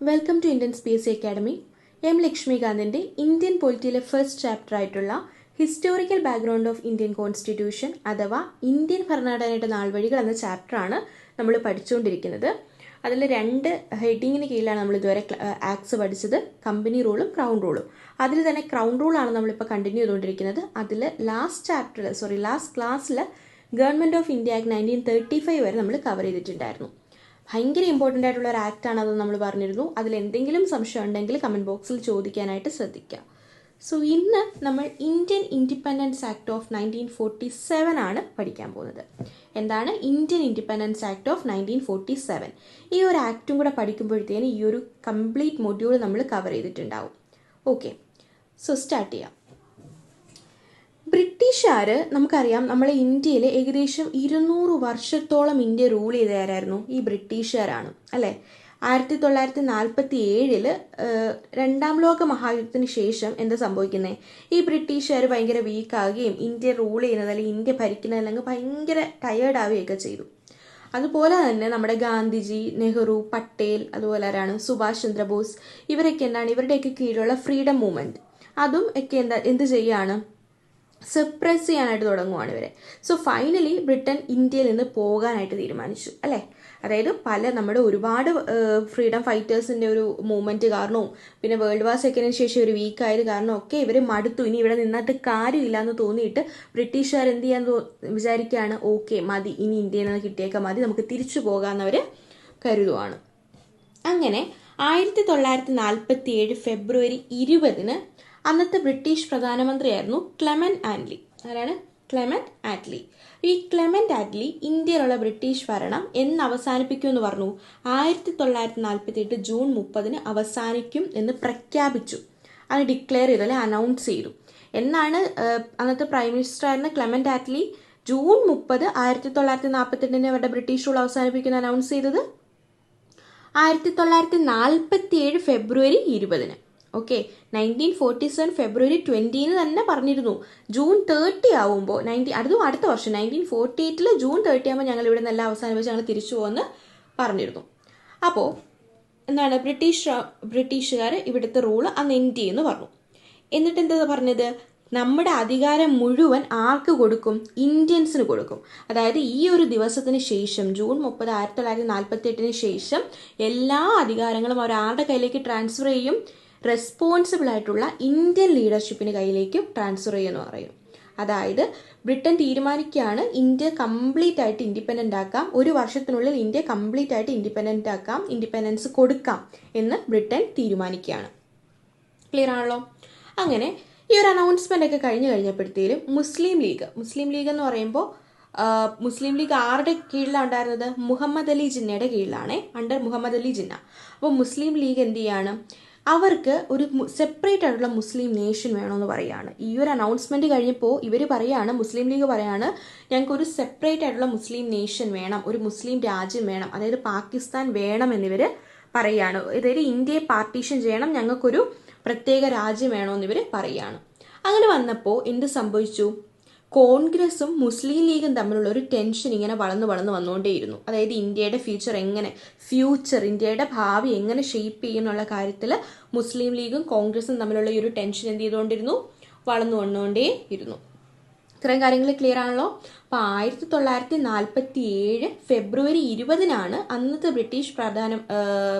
Welcome to Indian Space Academy M ലക്ഷ്മികാന്തിന്റെ Indian പൊളിറ്റിയിലെ first chapter ആയിട്ടുള്ള historical background of Indian constitution അഥവാ Indian ഭരണഘടനയുടെ നാൾവഴികൾ എന്ന ചാപ്റ്ററാണ് നമ്മൾ പഠിച്ചുകൊണ്ടിരിക്കുന്നത്. അതിൽ രണ്ട് ഹെഡിങ്ങിന് കീഴിലാണ് നമ്മൾ ഇതുവരെ ആക്ട്സ് പഠിച്ചത്. കമ്പനി റൂളും ക്രൗൺ റൂളും അതിൽ തന്നെ ക്രൗൺ റൂളാണ് നമ്മളിപ്പോൾ കണ്ടിന്യൂ ചെയ്തുകൊണ്ടിരിക്കുന്നത്. അതിൽ ലാസ്റ്റ് ചാപ്റ്ററിൽ സോറി ലാസ്റ്റ് ക്ലാസ്സിൽ Government of India Act nineteen thirty five വരെ നമ്മൾ കവർ ചെയ്തിട്ടുണ്ടായിരുന്നു. ഭയങ്കര ഇമ്പോർട്ടന്റ് ആയിട്ടുള്ള ഒരു ആക്ട് ആണെന്ന് നമ്മൾ പറഞ്ഞിരുന്നു. അതിൽ എന്തെങ്കിലും സംശയം ഉണ്ടെങ്കിൽ കമന്റ് ബോക്സിൽ ചോദിക്കാനായിട്ട് ശ്രദ്ധിക്കുക സോ ഇന്ന് നമ്മൾ Indian Independence Act of nineteen forty seven ആണ് പഠിക്കാൻ പോകുന്നത്. എന്താണ് Indian Independence Act of nineteen forty seven ഈ ഒരു ആക്റ്റും കൂടെ പഠിക്കുമ്പോഴത്തേന് ഈ ഒരു കംപ്ലീറ്റ് മൊഡ്യൂൾ നമ്മൾ കവർ ചെയ്തിട്ടുണ്ടാവും. ഓക്കെ സോ സ്റ്റാർട്ട് ചെയ്യാം. ബ്രിട്ടീഷുകാർ നമുക്കറിയാം നമ്മളെ ഇന്ത്യയിൽ ഏകദേശം ഇരുന്നൂറ് വർഷത്തോളം ഇന്ത്യ റൂൾ ചെയ്തവരായിരുന്നു ഈ ബ്രിട്ടീഷുകാരാണ് അല്ലേ? ആയിരത്തി തൊള്ളായിരത്തി നാൽപ്പത്തി ഏഴിൽ രണ്ടാം ലോക മഹായുദ്ധത്തിന് ശേഷം എന്താ സംഭവിക്കുന്നത് ഈ ബ്രിട്ടീഷുകാർ ഭയങ്കര വീക്കാകുകയും ഇന്ത്യ റൂൾ ചെയ്യുന്നത് അല്ലെങ്കിൽ ഇന്ത്യ ഭരിക്കുന്നത് അല്ലെങ്കിൽ ഭയങ്കര ടയേർഡ് ആവുകയൊക്കെ ചെയ്തു. അതുപോലെ തന്നെ നമ്മുടെ ഗാന്ധിജി നെഹ്റു പട്ടേൽ അതുപോലെ ആരാണ്? സുഭാഷ് ചന്ദ്രബോസ് ഇവരൊക്കെ എന്താണ്? ഇവരുടെയൊക്കെ കീഴിലുള്ള ഫ്രീഡം മൂവ്മെന്റ് അതും ഒക്കെ എന്താ എന്ത് ചെയ്യാണ് സപ്രസ് ചെയ്യാനായിട്ട് തുടങ്ങുവാണ് ഇവരെ. സോ ഫൈനലി ബ്രിട്ടൻ ഇന്ത്യയിൽ നിന്ന് പോകാനായിട്ട് തീരുമാനിച്ചു അല്ലേ? അതായത് പല നമ്മുടെ ഒരുപാട് ഫ്രീഡം ഫൈറ്റേഴ്സിന്റെ ഒരു മൂവ്മെന്റ് കാരണവും പിന്നെ വേൾഡ് വാർ സെക്കൻഡിന് ശേഷം ഒരു വീക്ക് ആയത് കാരണം ഒക്കെ ഇവർ മടുത്തു. ഇനി ഇവിടെ നിന്നിട്ട് കാര്യമില്ല എന്ന് തോന്നിയിട്ട് ബ്രിട്ടീഷുകാർ എന്ത് ചെയ്യാൻ വിചാരിക്കുകയാണ് ഓക്കെ മതി ഇനി ഇന്ത്യയിൽ നിന്ന് കിട്ടിയേക്കാം മതി നമുക്ക് തിരിച്ചു പോകാമെന്നവർ കരുതുവാണ്. അങ്ങനെ ആയിരത്തി തൊള്ളായിരത്തി നാൽപ്പത്തി ഏഴ് ഫെബ്രുവരി ഇരുപതിന് അന്നത്തെ ബ്രിട്ടീഷ് പ്രധാനമന്ത്രിയായിരുന്നു ക്ലെമൻ ആൻലി ആരാണ്? ക്ലെമന്റ് ആറ്റ്ലി ഈ ക്ലെമന്റ് ആറ്റ്ലി ഇന്ത്യയിലുള്ള ബ്രിട്ടീഷ് ഭരണം എന്ന് അവസാനിപ്പിക്കും എന്ന് പറഞ്ഞു. ആയിരത്തി തൊള്ളായിരത്തി നാൽപ്പത്തി എട്ട് ജൂൺ മുപ്പതിന് അവസാനിക്കും എന്ന് പ്രഖ്യാപിച്ചു. അത് ഡിക്ലെയർ ചെയ്തു അല്ലെ? അനൗൺസ് ചെയ്തു. എന്നാണ് അന്നത്തെ പ്രൈം മിനിസ്റ്റർ ആയിരുന്ന ക്ലെമന്റ് ആറ്റ്ലി ജൂൺ മുപ്പത് ആയിരത്തി തൊള്ളായിരത്തി നാൽപ്പത്തി എട്ടിന് അവരുടെ ബ്രിട്ടീഷ് റൂൾ അവസാനിപ്പിക്കുന്ന അനൗൺസ് ചെയ്തത്? ആയിരത്തി തൊള്ളായിരത്തി നാൽപ്പത്തി ഏഴ് ഫെബ്രുവരി ഇരുപതിന്. Okay nineteen forty seven February ട്വന്റീന് തന്നെ പറഞ്ഞിരുന്നു. ജൂൺ തേർട്ടി ആവുമ്പോൾ നയന്റീൻ അതും അടുത്ത വർഷം നയന്റീൻ ഫോർട്ടി എയ്റ്റിൽ ജൂൺ തേർട്ടി ആകുമ്പോൾ ഞങ്ങൾ ഇവിടെ നിന്നെല്ലാം അവസാനിപ്പിച്ച് ഞങ്ങൾ തിരിച്ചു പോകുമെന്ന് പറഞ്ഞിരുന്നു. അപ്പോൾ എന്താണ് ബ്രിട്ടീഷ് ബ്രിട്ടീഷുകാർ ഇവിടുത്തെ റൂൾ അന്ന് എൻഡ് ചെയ്യുമെന്ന് പറഞ്ഞു. എന്നിട്ട് എന്താ പറഞ്ഞത്? നമ്മുടെ അധികാരം മുഴുവൻ ആർക്ക് കൊടുക്കും? ഇന്ത്യൻസിന് കൊടുക്കും. അതായത് ഈ ഒരു ദിവസത്തിന് ശേഷം ജൂൺ മുപ്പത് ആയിരത്തി തൊള്ളായിരത്തി നാൽപ്പത്തി എട്ടിന് ശേഷം എല്ലാ അധികാരങ്ങളും ആരുടെ കയ്യിലേക്ക് ട്രാൻസ്ഫർ ചെയ്യും. റെസ്പോൺസിബിൾ ആയിട്ടുള്ള ഇന്ത്യൻ ലീഡർഷിപ്പിന് കയ്യിലേക്ക് ട്രാൻസ്ഫർ ചെയ്യുമെന്ന് പറയും. അതായത് ബ്രിട്ടൻ തീരുമാനിക്കുകയാണ് ഇന്ത്യ കംപ്ലീറ്റ് ആയിട്ട് ഇൻഡിപെൻഡന്റ് ആക്കാം. ഒരു വർഷത്തിനുള്ളിൽ ഇന്ത്യ കംപ്ലീറ്റ് ആയിട്ട് ഇൻഡിപെൻഡന്റ് ആക്കാം ഇൻഡിപെൻഡൻസ് കൊടുക്കാം എന്ന് ബ്രിട്ടൻ തീരുമാനിക്കുകയാണ്. ക്ലിയർ ആണല്ലോ? അങ്ങനെ ഈ ഒരു അനൗൺസ്മെന്റ് ഒക്കെ കഴിഞ്ഞു കഴിഞ്ഞപ്പോഴത്തേലും മുസ്ലിം ലീഗ് മുസ്ലിം ലീഗ് എന്ന് പറയുമ്പോൾ മുസ്ലിം ലീഗ് ആരുടെ കീഴിലാണ് ഉണ്ടായിരുന്നത്? മുഹമ്മദ് അലി ജിന്നയുടെ കീഴിലാണ് അണ്ടർ മുഹമ്മദ് അലി ജിന്ന. അപ്പോൾ മുസ്ലിം ലീഗ് എന്ത് ചെയ്യാണ്? അവർക്ക് ഒരു സെപ്പറേറ്റ് ആയിട്ടുള്ള മുസ്ലിം നേഷൻ വേണമെന്ന് പറയുകയാണ് ഈ ഒരു അനൗൺസ്മെന്റ് കഴിഞ്ഞപ്പോൾ ഇവർ പറയാണ് മുസ്ലിം ലീഗ് പറയാണ് ഞങ്ങൾക്ക് ഒരു സെപ്പറേറ്റ് ആയിട്ടുള്ള മുസ്ലിം നേഷൻ വേണം ഒരു മുസ്ലിം രാജ്യം വേണം അതായത് പാകിസ്ഥാൻ വേണം എന്നിവർ പറയുകയാണ് അതായത് ഇന്ത്യയെ പാർട്ടീഷൻ ചെയ്യണം ഞങ്ങൾക്കൊരു പ്രത്യേക രാജ്യം വേണമെന്ന് ഇവർ പറയുകയാണ് അങ്ങനെ വന്നപ്പോൾ എന്ത് സംഭവിച്ചു? കോൺഗ്രസും മുസ്ലിം ലീഗും തമ്മിലുള്ള ഒരു ടെൻഷൻ ഇങ്ങനെ വളർന്നു വളർന്നു വന്നുകൊണ്ടേയിരുന്നു. അതായത് ഇന്ത്യയുടെ ഫ്യൂച്ചർ എങ്ങനെ ഫ്യൂച്ചർ ഇന്ത്യയുടെ ഭാവി എങ്ങനെ ഷെയ്പ്പ് ചെയ്യും എന്നുള്ള കാര്യത്തിൽ മുസ്ലിം ലീഗും കോൺഗ്രസും തമ്മിലുള്ള ഈ ഒരു ടെൻഷൻ എന്ത് ചെയ്തുകൊണ്ടിരുന്നു? വളർന്നു വന്നുകൊണ്ടേ ഇരുന്നു ഇത്രയും കാര്യങ്ങൾ ക്ലിയർ ആണല്ലോ? അപ്പോൾ ആയിരത്തി തൊള്ളായിരത്തി നാൽപ്പത്തി ഏഴ് ഫെബ്രുവരി ഇരുപതിനാണ് അന്നത്തെ ബ്രിട്ടീഷ് പ്രധാന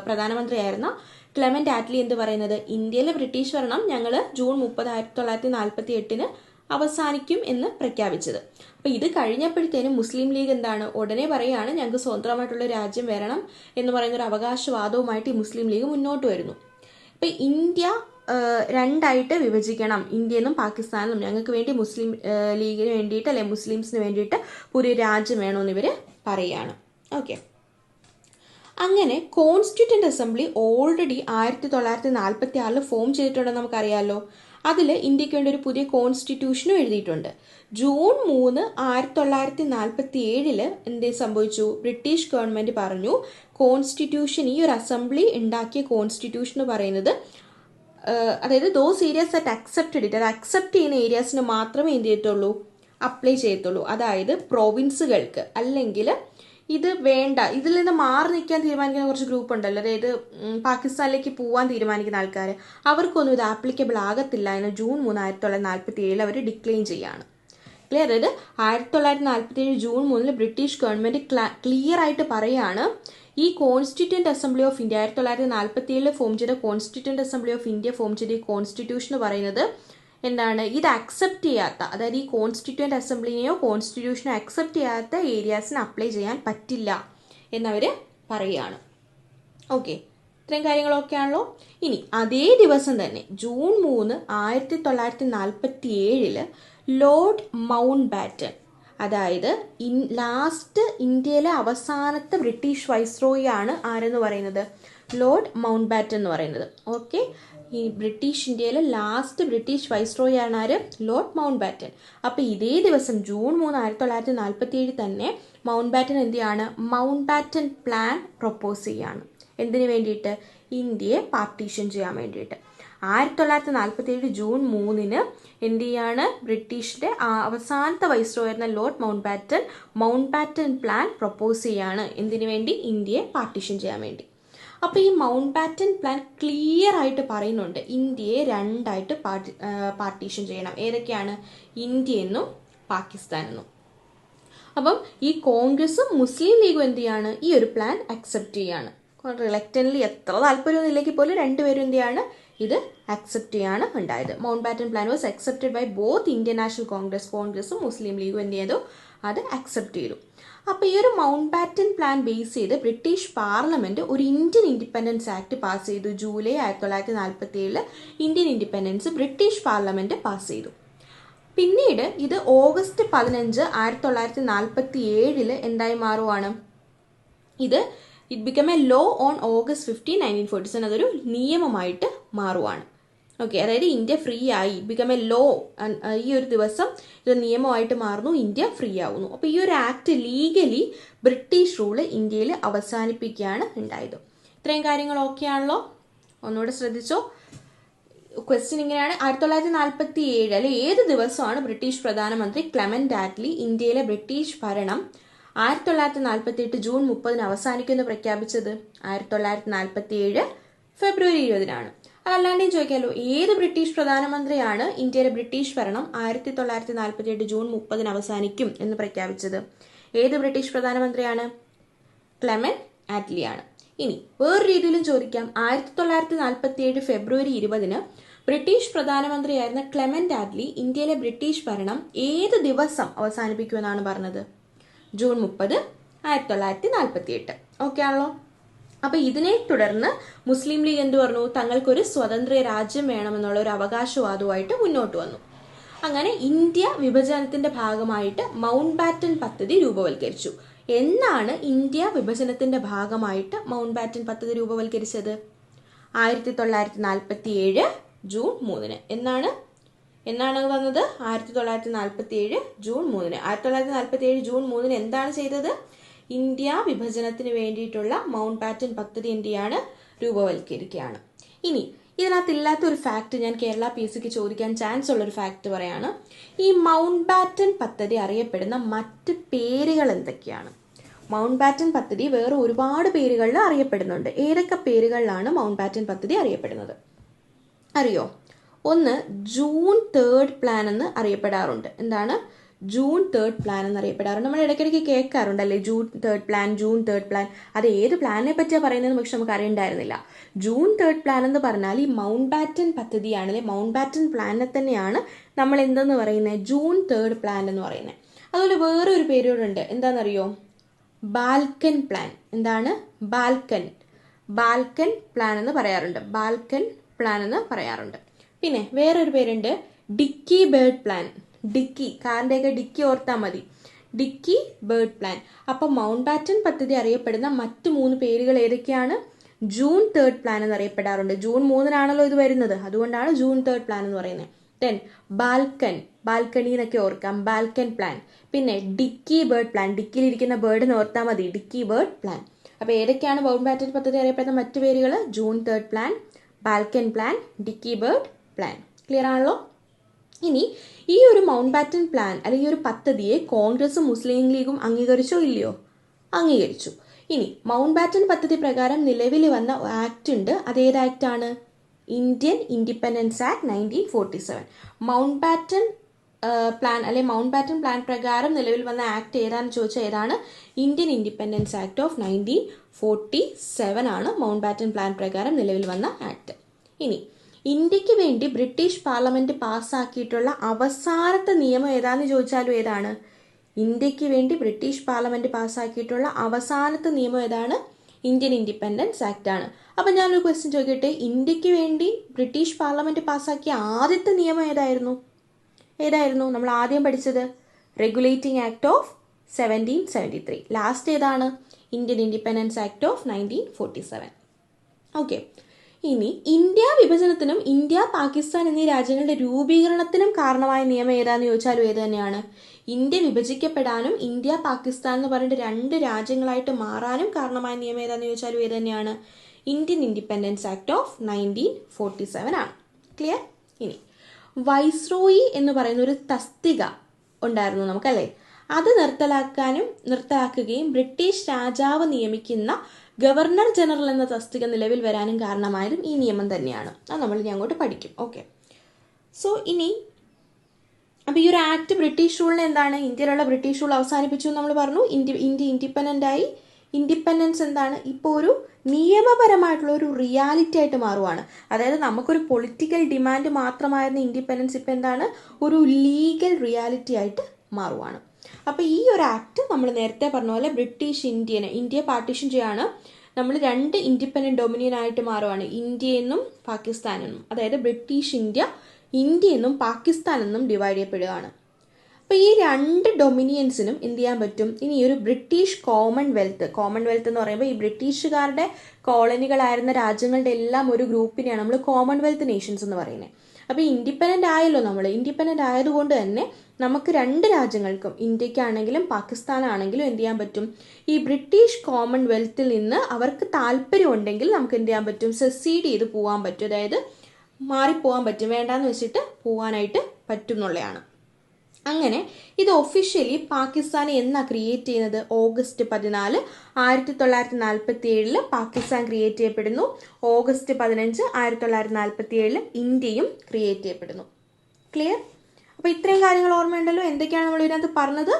പ്രധാനമന്ത്രിയായിരുന്ന ക്ലെമന്റ് ആറ്റ്ലി എന്ന് പറയുന്നത്? ഇന്ത്യയിലെ ബ്രിട്ടീഷ് ഭരണം ഞങ്ങൾ ജൂൺ മുപ്പത് ആയിരത്തി തൊള്ളായിരത്തി നാൽപ്പത്തി എട്ടിന് അവസാനിക്കും എന്ന് പ്രഖ്യാപിച്ചത്. അപ്പോൾ ഇത് കഴിഞ്ഞപ്പോഴത്തേനും മുസ്ലിം ലീഗ് എന്താണ്? ഉടനെ പറയുകയാണ് ഞങ്ങൾക്ക് സ്വതന്ത്രമായിട്ടുള്ള രാജ്യം വരണം എന്ന് പറയുന്ന ഒരു അവകാശവാദവുമായിട്ട് ഈ മുസ്ലിം ലീഗ് മുന്നോട്ട് വരുന്നു. അപ്പോൾ ഇന്ത്യ രണ്ടായിട്ട് വിഭജിക്കണം. ഇന്ത്യയെന്നും പാകിസ്ഥാനെന്നും ഞങ്ങൾക്ക് വേണ്ടി മുസ്ലിം ലീഗിന് വേണ്ടിയിട്ട് അല്ലെ മുസ്ലിംസിന് വേണ്ടിയിട്ട് ഒരു രാജ്യം വേണമെന്ന് ഇവർ പറയാണ്. ഓക്കെ. അങ്ങനെ കോൺസ്റ്റിറ്റ്യൂട്ടന്റ് അസംബ്ലി ഓൾറെഡി ആയിരത്തി തൊള്ളായിരത്തി നാൽപ്പത്തി ആറിൽ ഫോം ചെയ്തിട്ടുണ്ടെന്ന് നമുക്കറിയാമല്ലോ അതിൽ ഇന്ത്യയ്ക്ക് വേണ്ടി ഒരു പുതിയ കോൺസ്റ്റിറ്റ്യൂഷനും എഴുതിയിട്ടുണ്ട്. ജൂൺ മൂന്ന് ആയിരത്തി തൊള്ളായിരത്തി നാൽപ്പത്തി ഏഴിൽ എന്ത് സംഭവിച്ചു? ബ്രിട്ടീഷ് ഗവൺമെന്റ് പറഞ്ഞു കോൺസ്റ്റിറ്റ്യൂഷൻ ഈ ഒരു അസംബ്ലി ഉണ്ടാക്കിയ കോൺസ്റ്റിറ്റ്യൂഷൻ എന്ന് പറയുന്നത് അതായത് those areas that accepted it അത് അക്സെപ്റ്റ് ചെയ്യുന്ന ഏരിയാസിന് മാത്രമേ എന്ത് ചെയ്യത്തുള്ളൂ? അപ്ലൈ ചെയ്യത്തുള്ളൂ. അതായത് പ്രോവിൻസുകൾക്ക് അല്ലെങ്കിൽ ഇത് വേണ്ട. ഇതിൽ നിന്ന് മാറി നിൽക്കാൻ തീരുമാനിക്കുന്ന കുറച്ച് ഗ്രൂപ്പ് ഉണ്ടല്ലോ. അതായത് പാകിസ്ഥാനിലേക്ക് പോകാൻ തീരുമാനിക്കുന്ന ആൾക്കാർ അവർക്കൊന്നും ഇത് ആപ്ലിക്കബിൾ ആകത്തില്ല എന്ന് ജൂൺ മൂന്ന് ആയിരത്തി തൊള്ളായിരത്തി നാൽപ്പത്തി ഏഴിൽ അവർ ഡിക്ലെയിൻ ചെയ്യാണ്. ക്ലിയർ അതായത് ആയിരത്തി തൊള്ളായിരത്തി നാൽപ്പത്തി ഏഴ് ജൂൺ മൂന്നിൽ ബ്രിട്ടീഷ് ഗവൺമെന്റ് ക്ലിയർ ആയിട്ട് പറയാണ് ഈ കോൺസ്റ്റിറ്റ്യൂന്റ് അസംബ്ലി ഓഫ് ഇന്ത്യ ആയിരത്തി തൊള്ളായിരത്തി നാൽപ്പത്തി ഏഴിൽ ഫോം ചെയ്ത Constituent Assembly of India form ചെയ്ത ഈ കോൺസ്റ്റിറ്റ്യൂഷൻ എന്ന് പറയുന്നത് എന്താണ്? ഇത് അക്സെപ്റ്റ് ചെയ്യാത്ത അതായത് ഈ കോൺസ്റ്റിറ്റ്യൂന്റ് അസംബ്ലിനെയോ കോൺസ്റ്റിറ്റ്യൂഷനോ അക്സെപ്റ്റ് ചെയ്യാത്ത ഏരിയാസിന് അപ്ലൈ ചെയ്യാൻ പറ്റില്ല എന്നവർ പറയുകയാണ്. ഓക്കെ ഇത്രയും കാര്യങ്ങളൊക്കെയാണല്ലോ ഇനി അതേ ദിവസം തന്നെ ജൂൺ മൂന്ന് ആയിരത്തി തൊള്ളായിരത്തി നാൽപ്പത്തി ലോർഡ് മൗണ്ട് ബാറ്റൺ അതായത് ഇൻ ലാസ്റ്റ് ഇന്ത്യയിലെ അവസാനത്തെ ബ്രിട്ടീഷ് വൈസ്രോയി ആണ് ആരെന്ന് പറയുന്നത്? ലോർഡ് മൗണ്ട് ബാറ്റൺ എന്ന് പറയുന്നത്. ഓക്കെ ഈ ബ്രിട്ടീഷ് ഇന്ത്യയിലെ ലാസ്റ്റ് ബ്രിട്ടീഷ് വൈസ്രോയാണ് ആര്? ലോർഡ് മൗണ്ട് ബാറ്റൻ അപ്പോൾ ഇതേ ദിവസം ജൂൺ മൂന്ന് ആയിരത്തി തൊള്ളായിരത്തി നാൽപ്പത്തി ഏഴിൽ തന്നെ മൗണ്ട് ബാറ്റൻ എന്ത് ചെയ്യാണ്? മൗണ്ട് ബാറ്റൻ പ്ലാൻ പ്രൊപ്പോസ് ചെയ്യാണ്. എന്തിനു വേണ്ടിയിട്ട്? ഇന്ത്യയെ പാർട്ടീഷൻ ചെയ്യാൻ വേണ്ടിയിട്ട്. ആയിരത്തി തൊള്ളായിരത്തി നാൽപ്പത്തി ഏഴ് ജൂൺ മൂന്നിന് എന്ത് ചെയ്യാണ്? ബ്രിട്ടീഷിന്റെ ആ അവസാനത്തെ ആയിരുന്ന Lord Mountbatten Mountbatten plan propose ചെയ്യാണ്. എന്തിനു വേണ്ടി? ഇന്ത്യയെ പാർട്ടീഷൻ ചെയ്യാൻ വേണ്ടി. അപ്പോൾ ഈ മൗണ്ട് ബാറ്റൻ പ്ലാൻ ക്ലിയർ ആയിട്ട് പറയുന്നുണ്ട്. ഇന്ത്യയെ രണ്ടായിട്ട് പാർട്ടീഷൻ ചെയ്യണം. ഏതൊക്കെയാണ്? ഇന്ത്യ എന്നും പാകിസ്ഥാൻ എന്നും അപ്പം ഈ കോൺഗ്രസും മുസ്ലിം ലീഗും എന്ത് ചെയ്യാണ്? ഈ ഒരു പ്ലാൻ അക്സെപ്റ്റ് ചെയ്യാണ്. റിലക്റ്റൻലി എത്ര താല്പര്യമൊന്നും ഇല്ലെങ്കിൽ പോലും രണ്ടുപേരും എന്ത് ചെയ്യാണ്? ഇത് അക്സെപ്റ്റ് ചെയ്യാണ് ഉണ്ടായത്. Mountbatten plan was accepted by both Indian National Congress കോൺഗ്രസും മുസ്ലിം ലീഗും എന്ത് ചെയ്തു? അത് അക്സെപ്റ്റ് ചെയ്തു. അപ്പോൾ ഈ ഒരു മൗണ്ട് ബാറ്റൻ പ്ലാൻ ബേസ് ചെയ്ത് ബ്രിട്ടീഷ് പാർലമെന്റ് ഒരു ഇന്ത്യൻ ഇൻഡിപെൻഡൻസ് ആക്ട് പാസ് ചെയ്തു. ജൂലൈ ആയിരത്തി തൊള്ളായിരത്തി നാൽപ്പത്തി ഏഴിൽ Indian independence British parliament pass ചെയ്തു. പിന്നീട് ഇത് ഓഗസ്റ്റ് പതിനഞ്ച് ആയിരത്തി തൊള്ളായിരത്തി നാൽപ്പത്തി ഏഴിൽ എന്തായി മാറുവാണ്? ഇത് it become a law on August fifteen nineteen forty seven അതൊരു നിയമമായിട്ട് മാറുവാണ്. ഓക്കെ അതായത് ഇന്ത്യ ഫ്രീ ആയി. ബിക്കം എ ലോ ഈ ഒരു ദിവസം ഇത് നിയമമായിട്ട് മാറുന്നു. ഇന്ത്യ ഫ്രീ ആവുന്നു. അപ്പോൾ ഈ ഒരു ആക്ട് ലീഗലി ബ്രിട്ടീഷ് റൂൾ ഇന്ത്യയിൽ അവസാനിപ്പിക്കുകയാണ് ഉണ്ടായത്. ഇത്രയും കാര്യങ്ങൾ ഓക്കെ ആണല്ലോ? ഒന്നുകൂടെ ശ്രദ്ധിച്ചോ? ക്വസ്റ്റ്യൻ ഇങ്ങനെയാണ്. ആയിരത്തി തൊള്ളായിരത്തി നാൽപ്പത്തി ഏഴ് അല്ലെ? ഏത് ദിവസമാണ് ബ്രിട്ടീഷ് പ്രധാനമന്ത്രി ക്ലെമൻ ഡാറ്റ്ലി ഇന്ത്യയിലെ ബ്രിട്ടീഷ് ഭരണം ആയിരത്തി തൊള്ളായിരത്തി നാൽപ്പത്തി എട്ട് ജൂൺ മുപ്പതിന് അവസാനിക്കുമെന്ന് പ്രഖ്യാപിച്ചത്? ആയിരത്തി തൊള്ളായിരത്തി നാൽപ്പത്തി ഏഴ് ഫെബ്രുവരി ഇരുപതിനാണ്. അതല്ലാണ്ടെയും ചോദിക്കാമല്ലോ ഏത് ബ്രിട്ടീഷ് പ്രധാനമന്ത്രിയാണ് ഇന്ത്യയിലെ ബ്രിട്ടീഷ് ഭരണം ആയിരത്തി തൊള്ളായിരത്തി നാൽപ്പത്തി എട്ട് ജൂൺ മുപ്പതിന് അവസാനിക്കും എന്ന് പ്രഖ്യാപിച്ചത്? ഏത് ബ്രിട്ടീഷ് പ്രധാനമന്ത്രിയാണ്? ക്ലെമൻ ആറ്റ്ലിയാണ്. ഇനി വേറൊരു രീതിയിലും ചോദിക്കാം. ആയിരത്തി തൊള്ളായിരത്തി നാൽപ്പത്തി ഏഴ് ഫെബ്രുവരി ഇരുപതിന് ബ്രിട്ടീഷ് പ്രധാനമന്ത്രിയായിരുന്ന ക്ലെമന്റ് ആറ്റ്ലി ഇന്ത്യയിലെ ബ്രിട്ടീഷ് ഭരണം ഏത് ദിവസം അവസാനിപ്പിക്കുമെന്നാണ് പറഞ്ഞത്? ജൂൺ മുപ്പത് ആയിരത്തി തൊള്ളായിരത്തി നാൽപ്പത്തി എട്ട് ഓക്കെ ആണല്ലോ? അപ്പൊ ഇതിനെ തുടർന്ന് മുസ്ലിം ലീഗ് എന്ത് പറഞ്ഞു? തങ്ങൾക്കൊരു സ്വതന്ത്ര രാജ്യം വേണമെന്നുള്ള ഒരു അവകാശവാദവുമായിട്ട് മുന്നോട്ട് വന്നു. അങ്ങനെ ഇന്ത്യ വിഭജനത്തിന്റെ ഭാഗമായിട്ട് മൗണ്ട് ബാറ്റൻ പദ്ധതി രൂപവൽക്കരിച്ചു. എന്നാണ് ഇന്ത്യ വിഭജനത്തിന്റെ ഭാഗമായിട്ട് മൗണ്ട് ബാറ്റൻ പദ്ധതി രൂപവൽക്കരിച്ചത്? ആയിരത്തി തൊള്ളായിരത്തി നാൽപ്പത്തി ഏഴ് ജൂൺ മൂന്നിന്. എന്നാണ്? എന്നാണ് വന്നത്? ആയിരത്തി തൊള്ളായിരത്തി നാൽപ്പത്തി ഏഴ് ജൂൺ മൂന്നിന്. ആയിരത്തി തൊള്ളായിരത്തി നാൽപ്പത്തി ഏഴ് ജൂൺ മൂന്നിന് എന്താണ് ചെയ്തത്? ഇന്ത്യ വിഭജനത്തിന് വേണ്ടിയിട്ടുള്ള മൗണ്ട് ബാറ്റൻ പദ്ധതി എന്തിയാണ് രൂപവൽക്കരിക്കുകയാണ്. ഇനി ഇതിനകത്ത് ഇല്ലാത്ത ഒരു ഫാക്ട് ഞാൻ കേരള പി എസ് സിക്ക് ചോദിക്കാൻ ചാൻസ് ഉള്ള ഒരു ഫാക്ട് പറയാണ്. ഈ മൗണ്ട് ബാറ്റൻ പദ്ധതി അറിയപ്പെടുന്ന മറ്റ് പേരുകൾ എന്തൊക്കെയാണ്? മൗണ്ട് ബാറ്റൻ പദ്ധതി വേറെ ഒരുപാട് പേരുകളിൽ അറിയപ്പെടുന്നുണ്ട്. ഏതൊക്കെ പേരുകളിലാണ് മൗണ്ട് ബാറ്റൻ പദ്ധതി അറിയപ്പെടുന്നത്? അറിയോ? ഒന്ന് ജൂൺ തേർഡ് പ്ലാൻ എന്ന് അറിയപ്പെടാറുണ്ട്. എന്താണ്? ജൂൺ തേർഡ് പ്ലാൻ എന്നറിയപ്പെടാറുണ്ട്. നമ്മൾ ഇടയ്ക്കിടയ്ക്ക് കേൾക്കാറുണ്ട് അല്ലേ? June third plan June third plan അത് ഏത് പ്ലാനിനെ പറ്റിയാണ് പറയുന്നത് പക്ഷെ നമുക്ക് അറിയണ്ടായിരുന്നില്ല. ജൂൺ തേർഡ് പ്ലാൻ എന്ന് പറഞ്ഞാൽ ഈ മൗണ്ട് ബാറ്റൻ പദ്ധതിയാണ് അല്ലെ? മൗണ്ട് ബാറ്റൻ പ്ലാനിനെ തന്നെയാണ് നമ്മൾ എന്തെന്ന് പറയുന്നത് ജൂൺ തേർഡ് പ്ലാൻ എന്ന് പറയുന്നത് അതുപോലെ വേറെ ഒരു പേരോടുണ്ട് എന്താണെന്നറിയോ ബാൽക്കൻ പ്ലാൻ എന്താണ്? ബാൽക്കൻ ബാൽക്കൻ പ്ലാൻ എന്ന് പറയാറുണ്ട്. ബാൽക്കൻ പ്ലാൻ എന്ന് പറയാറുണ്ട്. പിന്നെ വേറൊരു പേരുണ്ട്. ഡിക്കി ബേർഡ് പ്ലാൻ ഡിക്കി കാറിന്റെയൊക്കെ ഡിക്കി ഓർത്താൽ മതി. Dickie Bird plan. അപ്പോൾ മൗണ്ട് ബാറ്റൻ പദ്ധതി അറിയപ്പെടുന്ന മറ്റ് മൂന്ന് പേരുകൾ ഏതൊക്കെയാണ്? ജൂൺ തേർഡ് പ്ലാൻ എന്ന് അറിയപ്പെടാറുണ്ട് ജൂൺ മൂന്നിനാണല്ലോ ഇത് വരുന്നത്. അതുകൊണ്ടാണ് ജൂൺ തേർഡ് പ്ലാൻ എന്ന് പറയുന്നത്. Then Balkan. ബാൽക്കണി എന്നൊക്കെ ഓർക്കാം. Balkan plan. പിന്നെ ഡിക്കി ബേർഡ് പ്ലാൻ. ഡിക്കിയിലിരിക്കുന്ന ബേർഡ് എന്ന് ഓർത്താൽ മതി. Dickie Bird plan. അപ്പോൾ ഏതൊക്കെയാണ് മൗണ്ട് ബാറ്റൻ പദ്ധതി അറിയപ്പെടുന്ന മറ്റു പേരുകൾ? June third plan Balkan plan Dickie Bird plan. Clear ആണല്ലോ? ഇനി ഈ ഒരു മൗണ്ട് ബാറ്റൻ പ്ലാൻ അല്ലെങ്കിൽ ഒരു പദ്ധതിയെ കോൺഗ്രസും മുസ്ലിം ലീഗും അംഗീകരിച്ചോ ഇല്ലയോ? അംഗീകരിച്ചു. ഇനി മൗണ്ട് ബാറ്റൻ പദ്ധതി പ്രകാരം നിലവിൽ വന്ന ആക്ട് ഉണ്ട്. അതേത് ആണ്? Indian Independence Act nineteen forty seven Mountbatten plan അല്ലെ മൗണ്ട് ബാറ്റൻ പ്ലാൻ പ്രകാരം നിലവിൽ വന്ന ആക്ട് ഏതാണെന്ന് ചോദിച്ചാൽ ഏതാണ്? Indian Independence Act of nineteen forty seven ആണ് മൗണ്ട് ബാറ്റൻ പ്ലാൻ പ്രകാരം നിലവിൽ വന്ന ആക്ട് ഇനി ഇന്ത്യയ്ക്ക് വേണ്ടി ബ്രിട്ടീഷ് പാർലമെന്റ് പാസ്സാക്കിയിട്ടുള്ള അവസാനത്തെ നിയമം ഏതാന്ന് ചോദിച്ചാലും ഏതാണ്? ഇന്ത്യയ്ക്ക് വേണ്ടി ബ്രിട്ടീഷ് പാർലമെന്റ് പാസ്സാക്കിയിട്ടുള്ള അവസാനത്തെ നിയമം ഏതാണ്? ഇന്ത്യൻ ഇൻഡിപെൻഡൻസ് ആക്ട് ആണ്. അപ്പം ഞാനൊരു ക്വസ്റ്റ്യൻ ചോദിക്കട്ടെ? ഇന്ത്യയ്ക്ക് വേണ്ടി ബ്രിട്ടീഷ് പാർലമെന്റ് പാസ്സാക്കിയ ആദ്യത്തെ നിയമം ഏതായിരുന്നു? ഏതായിരുന്നു? നമ്മൾ ആദ്യം പഠിച്ചത് Regulating Act of seventeen seventy three last ഏതാണ്? Indian Independence Act of nineteen forty seven okay ഇനി ഇന്ത്യ വിഭജനത്തിനും ഇന്ത്യ പാകിസ്ഥാൻ എന്നീ രാജ്യങ്ങളുടെ രൂപീകരണത്തിനും കാരണമായ നിയമം ഏതാന്ന് ചോദിച്ചാലും ഏത് തന്നെയാണ്? ഇന്ത്യ വിഭജിക്കപ്പെടാനും ഇന്ത്യ പാകിസ്ഥാൻ എന്ന് പറഞ്ഞിട്ട് രണ്ട് രാജ്യങ്ങളായിട്ട് മാറാനും കാരണമായ നിയമം ഏതാന്ന് ചോദിച്ചാലും ഏത് തന്നെയാണ്? Indian Independence Act of nineteen forty seven ആണ്. ക്ലിയർ ഇനി വൈസ്രോയി എന്ന് പറയുന്ന ഒരു തസ്തിക ഉണ്ടായിരുന്നു നമുക്കല്ലേ? അത് നിർത്തലാക്കാനും നിർത്തലാക്കുകയും ബ്രിട്ടീഷ് രാജാവ് നിയമിക്കുന്ന ഗവർണർ ജനറൽ എന്ന തസ്തിക നിലവിൽ വരാനും കാരണമായതും ഈ നിയമം തന്നെയാണ്. അത് നമ്മൾ ഇനി അങ്ങോട്ട് പഠിക്കും. ഓക്കെ സോ ഇനി അപ്പോൾ ഈ ഒരു ആക്ട് ബ്രിട്ടീഷ് റൂളിനെ എന്താണ്? ഇന്ത്യയിലുള്ള ബ്രിട്ടീഷ് റൂൾ അവസാനിപ്പിച്ചു നമ്മൾ പറഞ്ഞു. ഇന്ത്യ ഇന്ത്യ ഇൻഡിപെൻഡന്റ് ആയി. ഇൻഡിപെൻഡൻസ് എന്താണ്? ഇപ്പോൾ ഒരു നിയമപരമായിട്ടുള്ള ഒരു റിയാലിറ്റി ആയിട്ട് മാറുവാണ്. അതായത് നമുക്കൊരു പൊളിറ്റിക്കൽ ഡിമാൻഡ് മാത്രമായിരുന്ന ഇൻഡിപെൻഡൻസ് ഇപ്പം എന്താണ്? ഒരു ലീഗൽ റിയാലിറ്റി ആയിട്ട് മാറുവാണ്. അപ്പോൾ ഈ ഒരു ആക്ട് നമ്മൾ നേരത്തെ പറഞ്ഞ പോലെ ബ്രിട്ടീഷ് ഇന്ത്യനെ ഇന്ത്യയെ പാർട്ടീഷൻ ചെയ്യാണ്. നമ്മൾ രണ്ട് ഇൻഡിപെൻഡന്റ് ഡൊമിനിയൻ ആയിട്ട് മാറുവാണ്. ഇന്ത്യ എന്നും പാകിസ്ഥാൻ എന്നും അതായത് ബ്രിട്ടീഷ് ഇന്ത്യ ഇന്ത്യ എന്നും പാകിസ്ഥാൻ എന്നും ഡിവൈഡ് ചെയ്യപ്പെടുകയാണ് അപ്പോൾ ഈ രണ്ട് ഡൊമിനിയൻസിനും എന്ത് ചെയ്യാൻ പറ്റും? ഇനി ഒരു ബ്രിട്ടീഷ് കോമൺവെൽത്ത് കോമൺവെൽത്ത് എന്ന് പറയുമ്പോൾ ഈ ബ്രിട്ടീഷുകാരുടെ കോളനികളായിരുന്ന രാജ്യങ്ങളുടെ എല്ലാം ഒരു ഗ്രൂപ്പിനെയാണ് നമ്മൾ കോമൺവെൽത്ത് നേഷൻസ് എന്ന് പറയുന്നത് അപ്പോൾ ഇൻഡിപെൻഡന്റ് ആയല്ലോ നമ്മൾ ഇൻഡിപെൻഡന്റ് ആയതുകൊണ്ട് തന്നെ നമുക്ക് രണ്ട് രാജ്യങ്ങൾക്കും ഇന്ത്യക്കാണെങ്കിലും പാകിസ്ഥാനാണെങ്കിലും എന്ത് ചെയ്യാൻ പറ്റും? ഈ ബ്രിട്ടീഷ് കോമൺവെൽത്തിൽ നിന്ന് അവർക്ക് താല്പര്യമുണ്ടെങ്കിൽ നമുക്ക് എന്ത് ചെയ്യാൻ പറ്റും? സെസീഡ് ചെയ്ത് പോകാൻ പറ്റും. അതായത് മാറിപ്പോകാൻ പറ്റും. വേണ്ടാന്ന് വെച്ചിട്ട് പോകാനായിട്ട് പറ്റും എന്നുള്ളതാണ്. അങ്ങനെ ഇത് ഒഫീഷ്യലി പാകിസ്ഥാൻ എന്നാ ക്രിയേറ്റ് ചെയ്യുന്നത്? ഓഗസ്റ്റ് പതിനാല് ആയിരത്തി തൊള്ളായിരത്തി നാൽപ്പത്തി ഏഴിൽ പാകിസ്ഥാൻ ക്രിയേറ്റ് ചെയ്യപ്പെടുന്നു. ഓഗസ്റ്റ് പതിനഞ്ച് ആയിരത്തി തൊള്ളായിരത്തി നാൽപ്പത്തി ഏഴിൽ ഇന്ത്യയും ക്രിയേറ്റ് ചെയ്യപ്പെടുന്നു. ക്ലിയർ അപ്പോൾ ഇത്രയും കാര്യങ്ങൾ ഓർമ്മയുണ്ടല്ലോ. എന്തൊക്കെയാണ് നമ്മൾ ഇതിനകത്ത് പറഞ്ഞത്?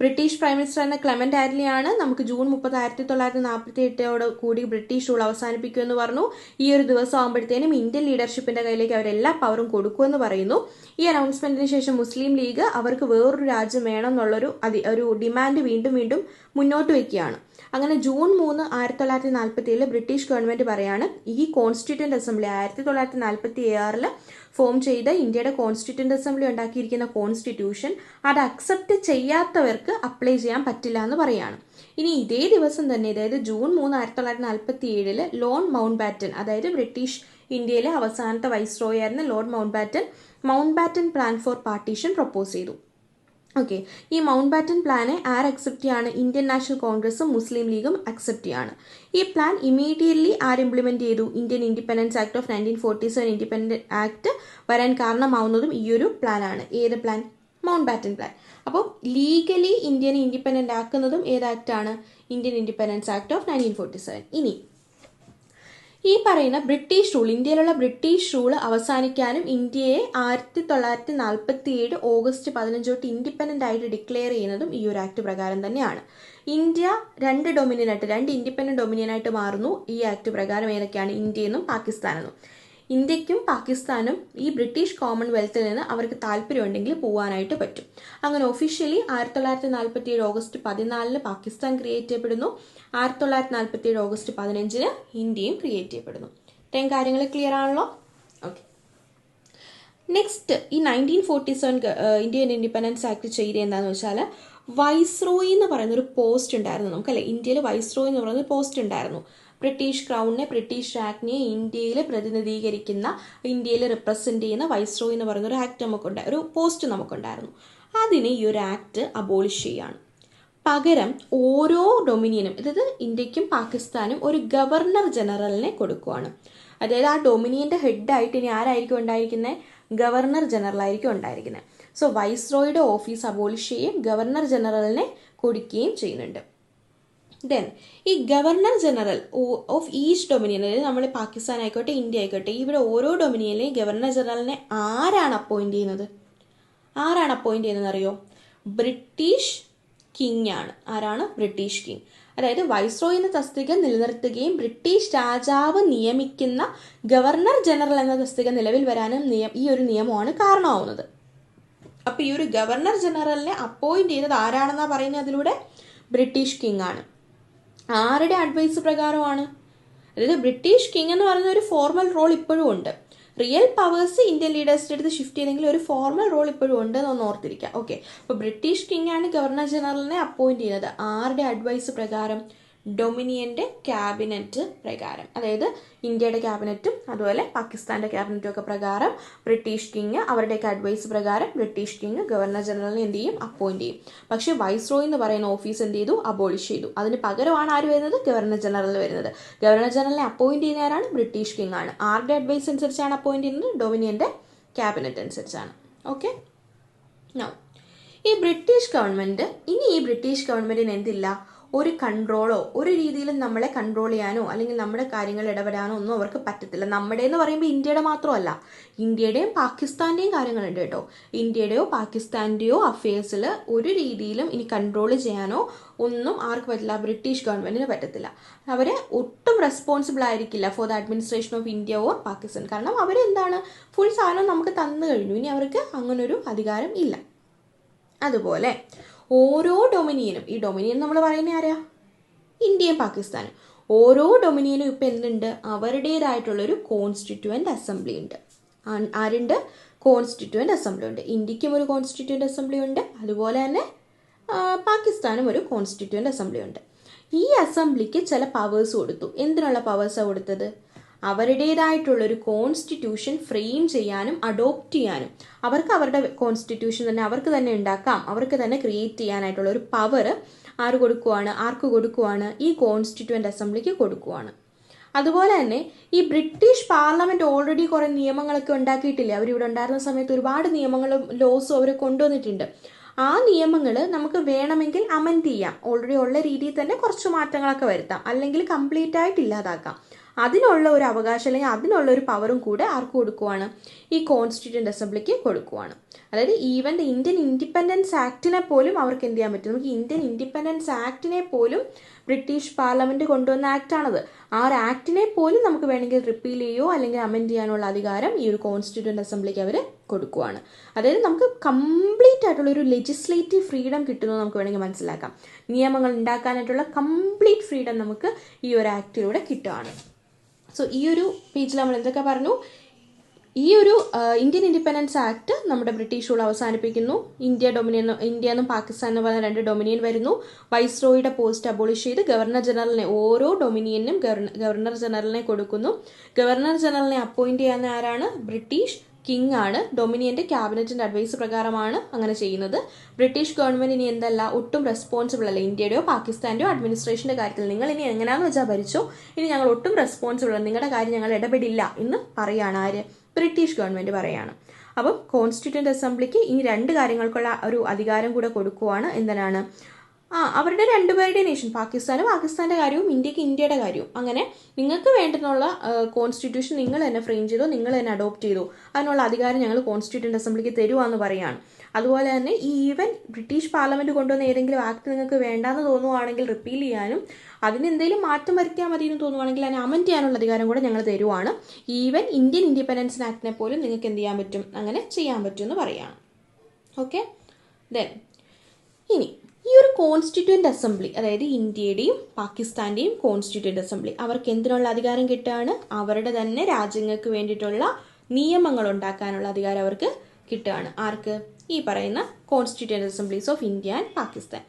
ബ്രിട്ടീഷ് പ്രൈം മിനിസ്റ്റർ എന്ന ക്ലെമന്റ് ആരിലിയാണ് നമുക്ക് ജൂൺ മുപ്പത് ആയിരത്തി തൊള്ളായിരത്തി നാൽപ്പത്തി എട്ടോട് കൂടി ബ്രിട്ടീഷ് റൂൾ അവസാനിപ്പിക്കുമെന്ന് പറഞ്ഞു. ഈ ഒരു ദിവസം ആകുമ്പോഴത്തേനും ഇന്ത്യൻ ലീഡർഷിപ്പിന്റെ കയ്യിലേക്ക് അവരെല്ലാ പവറും കൊടുക്കുമെന്ന് പറയുന്നു. ഈ അനൗൺസ്മെന്റിന് ശേഷം മുസ്ലിം ലീഗ് അവർക്ക് വേറൊരു രാജ്യം വേണം എന്നുള്ളൊരു ഒരു ഡിമാൻഡ് വീണ്ടും വീണ്ടും മുന്നോട്ട് വയ്ക്കുകയാണ് അങ്ങനെ ജൂൺ മൂന്ന് ആയിരത്തി തൊള്ളായിരത്തി നാൽപ്പത്തി ഏഴിൽ ബ്രിട്ടീഷ് ഗവൺമെന്റ് പറയാണ് ഈ കോൺസ്റ്റിറ്റ്യൂന്റ് അസംബ്ലി ആയിരത്തി തൊള്ളായിരത്തി നാൽപ്പത്തി ആറിൽ ഫോം ചെയ്ത ഇന്ത്യയുടെ കോൺസ്റ്റിറ്റ്യൂന്റ് അസംബ്ലി ഉണ്ടാക്കിയിരിക്കുന്ന കോൺസ്റ്റിറ്റ്യൂഷൻ അത് അക്സെപ്റ്റ് ചെയ്യാത്തവർക്ക് അപ്ലൈ ചെയ്യാൻ പറ്റില്ല എന്ന് പറയാണ്. ഇനി ഇതേ ദിവസം തന്നെ അതായത് ജൂൺ മൂന്ന് ആയിരത്തി തൊള്ളായിരത്തി നാൽപ്പത്തി ഏഴിൽ ലോൺ മൗണ്ട് ബാറ്റൻ അതായത് ബ്രിട്ടീഷ് ഇന്ത്യയിലെ അവസാനത്തെ വൈസ് റോയായിരുന്ന Lord Mountbatten Mountbatten plan for partition propose ചെയ്തു. ഓക്കെ ഈ മൗണ്ട് ബാറ്റൻ പ്ലാനെ ആർ അക്സെപ്റ്റ് ചെയ്യാണ്? ഇന്ത്യൻ നാഷണൽ കോൺഗ്രസും മുസ്ലിം ലീഗും അക്സെപ്റ്റ് ചെയ്യാണ്. ഈ പ്ലാൻ ഇമീഡിയറ്റ്ലി ആർ ഇംപ്ലിമെന്റ് ചെയ്തു? Indian Independence Act of nineteen forty seven independent act വരാൻ കാരണമാവുന്നതും ഈ ഒരു പ്ലാനാണ് ഏത് പ്ലാൻ മൗണ്ട് ബാറ്റൻ പ്ലാൻ അപ്പോൾ ലീഗലി ഇന്ത്യനെ ഇൻഡിപെൻഡന്റ് ആക്കുന്നതും ഏത് ആക്ടാണ് Indian Independence Act of nineteen forty seven ഇനി ഈ പറയുന്ന ബ്രിട്ടീഷ് റൂൾ ഇന്ത്യയിലുള്ള ബ്രിട്ടീഷ് റൂൾ അവസാനിക്കാനും ഇന്ത്യയെ ആയിരത്തി തൊള്ളായിരത്തി നാൽപ്പത്തി ഏഴ് ഓഗസ്റ്റ് പതിനഞ്ച് തൊട്ട് ഇൻഡിപെൻഡന്റ് ആയിട്ട് ഡിക്ലെയർ ചെയ്യുന്നതും ഈ ഒരു ആക്ട് പ്രകാരം തന്നെയാണ്. ഇന്ത്യ രണ്ട് ഡൊമിനിയൻ ആയിട്ട് രണ്ട് ഇൻഡിപെൻഡന്റ് ഡൊമിനിയൻ ആയിട്ട് മാറുന്നു ഈ ആക്ട് പ്രകാരം ഏതൊക്കെയാണ് ഇന്ത്യയെന്നും പാകിസ്ഥാനെന്നും. ഇന്ത്യക്കും പാകിസ്ഥാനും ഈ ബ്രിട്ടീഷ് കോമൺവെൽത്തിൽ നിന്ന് അവർക്ക് താല്പര്യമുണ്ടെങ്കിൽ പോകാനായിട്ട് പറ്റും. അങ്ങനെ ഒഫീഷ്യലി ആയിരത്തി തൊള്ളായിരത്തി നാൽപ്പത്തി ഏഴ് ഓഗസ്റ്റ് പതിനാലിന് പാകിസ്ഥാൻ ക്രിയേറ്റ് ചെയ്യപ്പെടുന്നു. ആയിരത്തി തൊള്ളായിരത്തി നാൽപ്പത്തി ഏഴ് ഓഗസ്റ്റ് പതിനഞ്ചിന് ഇന്ത്യയും ക്രിയേറ്റ് ചെയ്യപ്പെടുന്നു. ഇത്രയും കാര്യങ്ങൾ ക്ലിയർ ആണല്ലോ? ഓക്കെ നെക്സ്റ്റ് ഈ nineteen forty seven Indian Independence Act ചെയ്ത് എന്താണെന്ന് വെച്ചാൽ വൈസ്രോയി എന്ന് പറയുന്ന ഒരു പോസ്റ്റ് ഉണ്ടായിരുന്നു. നമുക്കല്ലേ ഇന്ത്യയിൽ വൈസ്രോയി എന്ന് പറയുന്ന ഒരു പോസ്റ്റ് ഉണ്ടായിരുന്നു ബ്രിട്ടീഷ് ക്രൗണിനെ ബ്രിട്ടീഷ് ആക്ടിനെ ഇന്ത്യയിൽ പ്രതിനിധീകരിക്കുന്ന ഇന്ത്യയിൽ റിപ്രസെന്റ് ചെയ്യുന്ന വൈസ്രോയി എന്ന് പറയുന്ന ഒരു ആക്ട് നമുക്കുണ്ടായി ഒരു പോസ്റ്റ് നമുക്കുണ്ടായിരുന്നു. അതിനെ ഈ ഒരു ആക്ട് അബോളിഷ് ചെയ്യാണ്. പകരം ഓരോ ഡൊമിനിയനും അതായത് ഇന്ത്യക്കും പാകിസ്ഥാനും ഒരു ഗവർണർ ജനറലിനെ കൊടുക്കുവാണ്. അതായത് ആ ഡൊമിനിയന്റെ ഹെഡായിട്ട് ഇനി ആരായിരിക്കും ഉണ്ടായിരിക്കുന്നത് ഗവർണർ ജനറൽ ആയിരിക്കും ഉണ്ടായിരിക്കുന്നത് സോ വൈസ്രോയുടെ ഓഫീസ് അബോളിഷ് ചെയ്യുകയും ഗവർണർ ജനറലിനെ കൊടുക്കുകയും ചെയ്യുന്നുണ്ട്. ദെൻ ഈ governor general of east dominion അതായത് നമ്മൾ പാകിസ്ഥാൻ ആയിക്കോട്ടെ ഇന്ത്യ ആയിക്കോട്ടെ ഇവിടെ ഓരോ ഡൊമിനിയനിലെയും ഗവർണർ ജനറലിനെ ആരാണ് അപ്പോയിന്റ് ചെയ്യുന്നത്? ആരാണ് അപ്പോയിന്റ് ചെയ്യുന്നത് അറിയോ ബ്രിട്ടീഷ് കിങ് ആണ് ആരാണ്? British king. അതായത് വൈസ്രോയ് എന്ന തസ്തിക നിലനിർത്തുകയും ബ്രിട്ടീഷ് രാജാവ് നിയമിക്കുന്ന ഗവർണർ ജനറൽ എന്ന തസ്തിക നിലവിൽ വരാനും നിയം ഈ ഒരു നിയമമാണ് കാരണമാവുന്നത്. അപ്പൊ ഈ ഒരു ഗവർണർ ജനറലിനെ അപ്പോയിന്റ് ചെയ്തത് ആരാണെന്നാ പറയുന്നത് അതിലൂടെ? ബ്രിട്ടീഷ് കിങ് ആണ്. ആരുടെ അഡ്വൈസ് പ്രകാരമാണ്? അതായത് ബ്രിട്ടീഷ് കിങ് എന്ന് പറയുന്ന ഒരു ഫോർമൽ റോൾ ഇപ്പോഴും ഉണ്ട്. റിയൽ പവേഴ്സ് ഇന്ത്യൻ ലീഡേഴ്സിന്റെ അടുത്ത് ഷിഫ്റ്റ് ചെയ്തെങ്കിൽ ഒരു ഫോർമൽ റോൾ ഇപ്പോഴും ഉണ്ട് എന്ന് ഓർത്തിരിക്കുക ഓക്കെ അപ്പോൾ ബ്രിട്ടീഷ് കിങ് ആണ് ഗവർണർ ജനറലിനെ അപ്പോയിന്റ് ചെയ്യുന്നത്. ആരുടെ അഡ്വൈസ് പ്രകാരം? ഡൊമിനിയന്റെ ക്യാബിനറ്റ് പ്രകാരം. അതായത് ഇന്ത്യയുടെ ക്യാബിനറ്റും അതുപോലെ പാകിസ്ഥാന്റെ ക്യാബിനറ്റും ഒക്കെ പ്രകാരം ബ്രിട്ടീഷ് കിങ് അവരുടെയൊക്കെ അഡ്വൈസ് പ്രകാരം ബ്രിട്ടീഷ് കിങ് ഗവർണർ ജനറലിനെ എന്ത് ചെയ്യും? അപ്പോയിന്റ് ചെയ്യും. പക്ഷേ വൈസ്രോയ് എന്ന് പറയുന്ന ഓഫീസ് എന്ത് ചെയ്തു? അബോളിഷ് ചെയ്തു. അതിന് പകരമാണ് ആര് വരുന്നത്? ഗവർണർ ജനറൽ വരുന്നത്. ഗവർണർ ജനറലിനെ അപ്പോയിന്റ് ചെയ്യുന്ന ആരാണ്? ബ്രിട്ടീഷ് കിങ് ആണ്. ആരുടെ അഡ്വൈസ് അനുസരിച്ചാണ് അപ്പോയിന്റ് ചെയ്യുന്നത്? ഡൊമിനിയന്റെ ക്യാബിനറ്റ് അനുസരിച്ചാണ്. ഓക്കെ ഈ ബ്രിട്ടീഷ് ഗവൺമെന്റ് ഇനി ഈ ബ്രിട്ടീഷ് ഗവൺമെന്റിന് എന്തില്ല? ഒരു കൺട്രോളോ ഒരു രീതിയിലും നമ്മളെ കൺട്രോൾ ചെയ്യാനോ അല്ലെങ്കിൽ നമ്മുടെ കാര്യങ്ങൾ ഇടപെടാനോ ഒന്നും അവർക്ക് പറ്റത്തില്ല. നമ്മുടെ എന്ന് പറയുമ്പോൾ ഇന്ത്യയുടെ മാത്രമല്ല. ഇന്ത്യയുടെയും പാകിസ്ഥാന്റെയും കാര്യങ്ങളുണ്ട് കേട്ടോ. ഇന്ത്യയുടെയോ പാകിസ്ഥാന്റെയോ അഫയേഴ്സിൽ ഒരു രീതിയിലും ഇനി കൺട്രോൾ ചെയ്യാനോ ഒന്നും ആർക്ക് പറ്റില്ല ബ്രിട്ടീഷ് ഗവൺമെന്റിന് പറ്റത്തില്ല. അവർ ഒട്ടും റെസ്പോൺസിബിൾ ആയിരിക്കില്ല for the administration of India or Pakistan കാരണം അവരെന്താണ്? ഫുൾ സാധനം നമുക്ക് തന്നു കഴിഞ്ഞു. ഇനി അവർക്ക് അങ്ങനൊരു അധികാരം ഇല്ല. അതുപോലെ ഓരോ ഡൊമിനിയനും ഈ ഡൊമിനിയൻ നമ്മൾ പറയുന്ന ആരാ? ഇന്ത്യയും പാകിസ്ഥാനും. ഓരോ ഡൊമിനിയനും ഇപ്പം എന്തുണ്ട്? അവരുടേതായിട്ടുള്ളൊരു കോൺസ്റ്റിറ്റ്യുവന്റ് അസംബ്ലി ഉണ്ട്. ആരുണ്ട്? കോൺസ്റ്റിറ്റ്യുവന്റ് അസംബ്ലി ഉണ്ട്. ഇന്ത്യക്കും ഒരു കോൺസ്റ്റിറ്റ്യുവന്റ് അസംബ്ലി ഉണ്ട്. അതുപോലെ തന്നെ പാകിസ്ഥാനും ഒരു കോൺസ്റ്റിറ്റ്യുവന്റ് അസംബ്ലി ഉണ്ട്. ഈ അസംബ്ലിക്ക് ചില പവേഴ്സ് കൊടുത്തു. എന്തിനുള്ള പവേഴ്സാണ് കൊടുത്തത്? അവരുടേതായിട്ടുള്ളൊരു കോൺസ്റ്റിറ്റ്യൂഷൻ ഫ്രെയിം ചെയ്യാനും അഡോപ്റ്റ് ചെയ്യാനും. അവർക്ക് അവരുടെ കോൺസ്റ്റിറ്റ്യൂഷൻ തന്നെ അവർക്ക് തന്നെ ഉണ്ടാക്കാം. അവർക്ക് തന്നെ ക്രിയേറ്റ് ചെയ്യാനായിട്ടുള്ള ഒരു പവർ ആര് കൊടുക്കുവാണ്? ആർക്ക് കൊടുക്കുവാണ്? ഈ കോൺസ്റ്റിറ്റ്യൂവന്റ് അസംബ്ലിക്ക് കൊടുക്കുവാണ്. അതുപോലെ തന്നെ ഈ ബ്രിട്ടീഷ് പാർലമെന്റ് ഓൾറെഡി കുറേ നിയമങ്ങളൊക്കെ ഉണ്ടാക്കിയിട്ടില്ലേ? അവരിവിടെ ഉണ്ടായിരുന്ന സമയത്ത് ഒരുപാട് നിയമങ്ങളും ലോസും അവർ കൊണ്ടുവന്നിട്ടുണ്ട്. ആ നിയമങ്ങൾ നമുക്ക് വേണമെങ്കിൽ അമെൻഡ് ചെയ്യാം. ഓൾറെഡി ഉള്ള രീതിയിൽ തന്നെ കുറച്ച് മാറ്റങ്ങളൊക്കെ വരുത്താം. അല്ലെങ്കിൽ കംപ്ലീറ്റ് ആയിട്ട് ഇല്ലാതാക്കാം. അതിനുള്ള ഒരു അവകാശം അല്ലെങ്കിൽ അതിനുള്ള ഒരു പവറും കൂടെ ആർക്ക് കൊടുക്കുവാണ്? ഈ കോൺസ്റ്റിറ്റ്യൂന്റ് അസംബ്ലിക്ക് കൊടുക്കുവാണ്. അതായത് ഈവൻ ദ ഇന്ത്യൻ ഇൻഡിപെൻഡൻസ് ആക്ടിനെ പോലും അവർക്ക് എന്ത് ചെയ്യാൻ പറ്റും? നമുക്ക് ഇന്ത്യൻ ഇൻഡിപെൻഡൻസ് ആക്ടിനെ പോലും ബ്രിട്ടീഷ് പാർലമെന്റ് കൊണ്ടുവന്ന ആക്ടാണത് ആ ഒരു ആക്ടിനെ പോലും നമുക്ക് വേണമെങ്കിൽ റിപ്പീൽ ചെയ്യോ അല്ലെങ്കിൽ അമെൻഡ് ചെയ്യാനുള്ള അധികാരം ഈ ഒരു കോൺസ്റ്റിറ്റ്യൂന്റ് അസംബ്ലിക്ക് അവർ കൊടുക്കുവാണ്. അതായത് നമുക്ക് കംപ്ലീറ്റ് ആയിട്ടുള്ള ഒരു ലെജിസ്ലേറ്റീവ് ഫ്രീഡം കിട്ടുന്നത് നമുക്ക് വേണമെങ്കിൽ മനസ്സിലാക്കാം. നിയമങ്ങൾ ഉണ്ടാക്കാനായിട്ടുള്ള കംപ്ലീറ്റ് ഫ്രീഡം നമുക്ക് ഈ ഒരു ആക്ടിലൂടെ കിട്ടുകയാണ് സോ ഈ ഒരു പേജിൽ നമ്മൾ എന്തൊക്കെ പറഞ്ഞു? ഈ ഒരു ഇന്ത്യൻ ഇൻഡിപെൻഡൻസ് ആക്ട് നമ്മുടെ ബ്രിട്ടീഷ് റൂൾ അവസാനിപ്പിക്കുന്നു. ഇന്ത്യ ഡൊമിനിയൻ ഇന്ത്യ എന്നും പാകിസ്ഥാൻ എന്ന് പറയുന്ന രണ്ട് ഡൊമിനിയൻ വരുന്നു. വൈസ് റോയുടെ പോസ്റ്റ് അബോളിഷ് ചെയ്ത് ഗവർണർ ജനറലിനെ ഓരോ ഡൊമിനിയനും ഗവർണർ ജനറലിനെ കൊടുക്കുന്നു. ഗവർണർ ജനറലിനെ അപ്പോയിന്റ് ചെയ്യാൻ ആരാണ്? ബ്രിട്ടീഷ് കിങ് ആണ്. ഡൊമിനിയന്റെ ക്യാബിനറ്റിന്റെ അഡ്വൈസ് പ്രകാരമാണ് അങ്ങനെ ചെയ്യുന്നത്. ബ്രിട്ടീഷ് ഗവൺമെന്റ് ഇനി എന്തല്ല ഒട്ടും റെസ്പോൺസിബിൾ അല്ല. ഇന്ത്യയുടെയോ പാകിസ്ഥാന്റെയോ അഡ്മിനിസ്ട്രേഷന്റെ കാര്യത്തിൽ നിങ്ങൾ ഇനി എങ്ങനെയാണെന്ന് വെച്ചാൽ ഭരിച്ചു ഇനി ഞങ്ങൾ ഒട്ടും റെസ്പോൺസിബിൾ അല്ല. നിങ്ങളുടെ കാര്യം ഞങ്ങൾ ഇടപെടില്ല എന്ന് പറയാണ് ആര്? ബ്രിട്ടീഷ് ഗവൺമെന്റ് പറയാണ്. അപ്പം കോൺസ്റ്റിറ്റ്യൂന്റ് അസംബ്ലിക്ക് ഇനി രണ്ട് കാര്യങ്ങൾക്കുള്ള ഒരു അധികാരം കൂടെ കൊടുക്കുവാണ് എന്തിനാണ്? ആ അവരുടെ രണ്ടുപേരുടെ നേഷൻ പാകിസ്ഥാന് പാകിസ്ഥാന്റെ കാര്യവും ഇന്ത്യയ്ക്ക് ഇന്ത്യയുടെ കാര്യവും. അങ്ങനെ നിങ്ങൾക്ക് വേണ്ടുന്നുള്ള കോൺസ്റ്റിറ്റ്യൂഷൻ നിങ്ങൾ തന്നെ ഫ്രെയിം ചെയ്തോ നിങ്ങൾ തന്നെ അഡോപ്റ്റ് ചെയ്തോ അതിനുള്ള അധികാരം ഞങ്ങൾ കോൺസ്റ്റിറ്റ്യൂന്റ് അസംബ്ലിക്ക് തരുവാന്ന് പറയാണ്. അതുപോലെ തന്നെ ഈവൻ ബ്രിട്ടീഷ് പാർലമെന്റ് കൊണ്ടുവന്ന ഏതെങ്കിലും ആക്ട് നിങ്ങൾക്ക് വേണ്ടാന്ന് തോന്നുവാണെങ്കിൽ റിപ്പീൽ ചെയ്യാനും അതിന് എന്തെങ്കിലും മാറ്റം വരുത്തിയാൽ മതി എന്ന് തോന്നുവാണെങ്കിൽ അതിനെ അമെൻഡ് ചെയ്യാനുള്ള അധികാരം കൂടെ ഞങ്ങൾ തരുവാണ്. ഈവൻ ഇന്ത്യൻ ഇൻഡിപെൻഡൻസ് ആക്ടിനെ പോലും നിങ്ങൾക്ക് എന്ത് ചെയ്യാൻ പറ്റും? അങ്ങനെ ചെയ്യാൻ പറ്റും എന്ന് പറയാണ്. ഓക്കെ ദെൻ ഇനി ഈ ഒരു കോൺസ്റ്റിറ്റ്യൂന്റ് അസംബ്ലി അതായത് ഇന്ത്യയുടെയും പാകിസ്ഥാന്റെയും കോൺസ്റ്റിറ്റ്യൂന്റ് അസംബ്ലി അവർക്ക് എന്തിനുള്ള അധികാരം കിട്ടുകയാണ് അവരുടെ തന്നെ രാജ്യങ്ങൾക്ക് വേണ്ടിയിട്ടുള്ള നിയമങ്ങൾ ഉണ്ടാക്കാനുള്ള അധികാരം അവർക്ക് കിട്ടുകയാണ് ആർക്ക്? ഈ പറയുന്ന constituent assemblies of India and Pakistan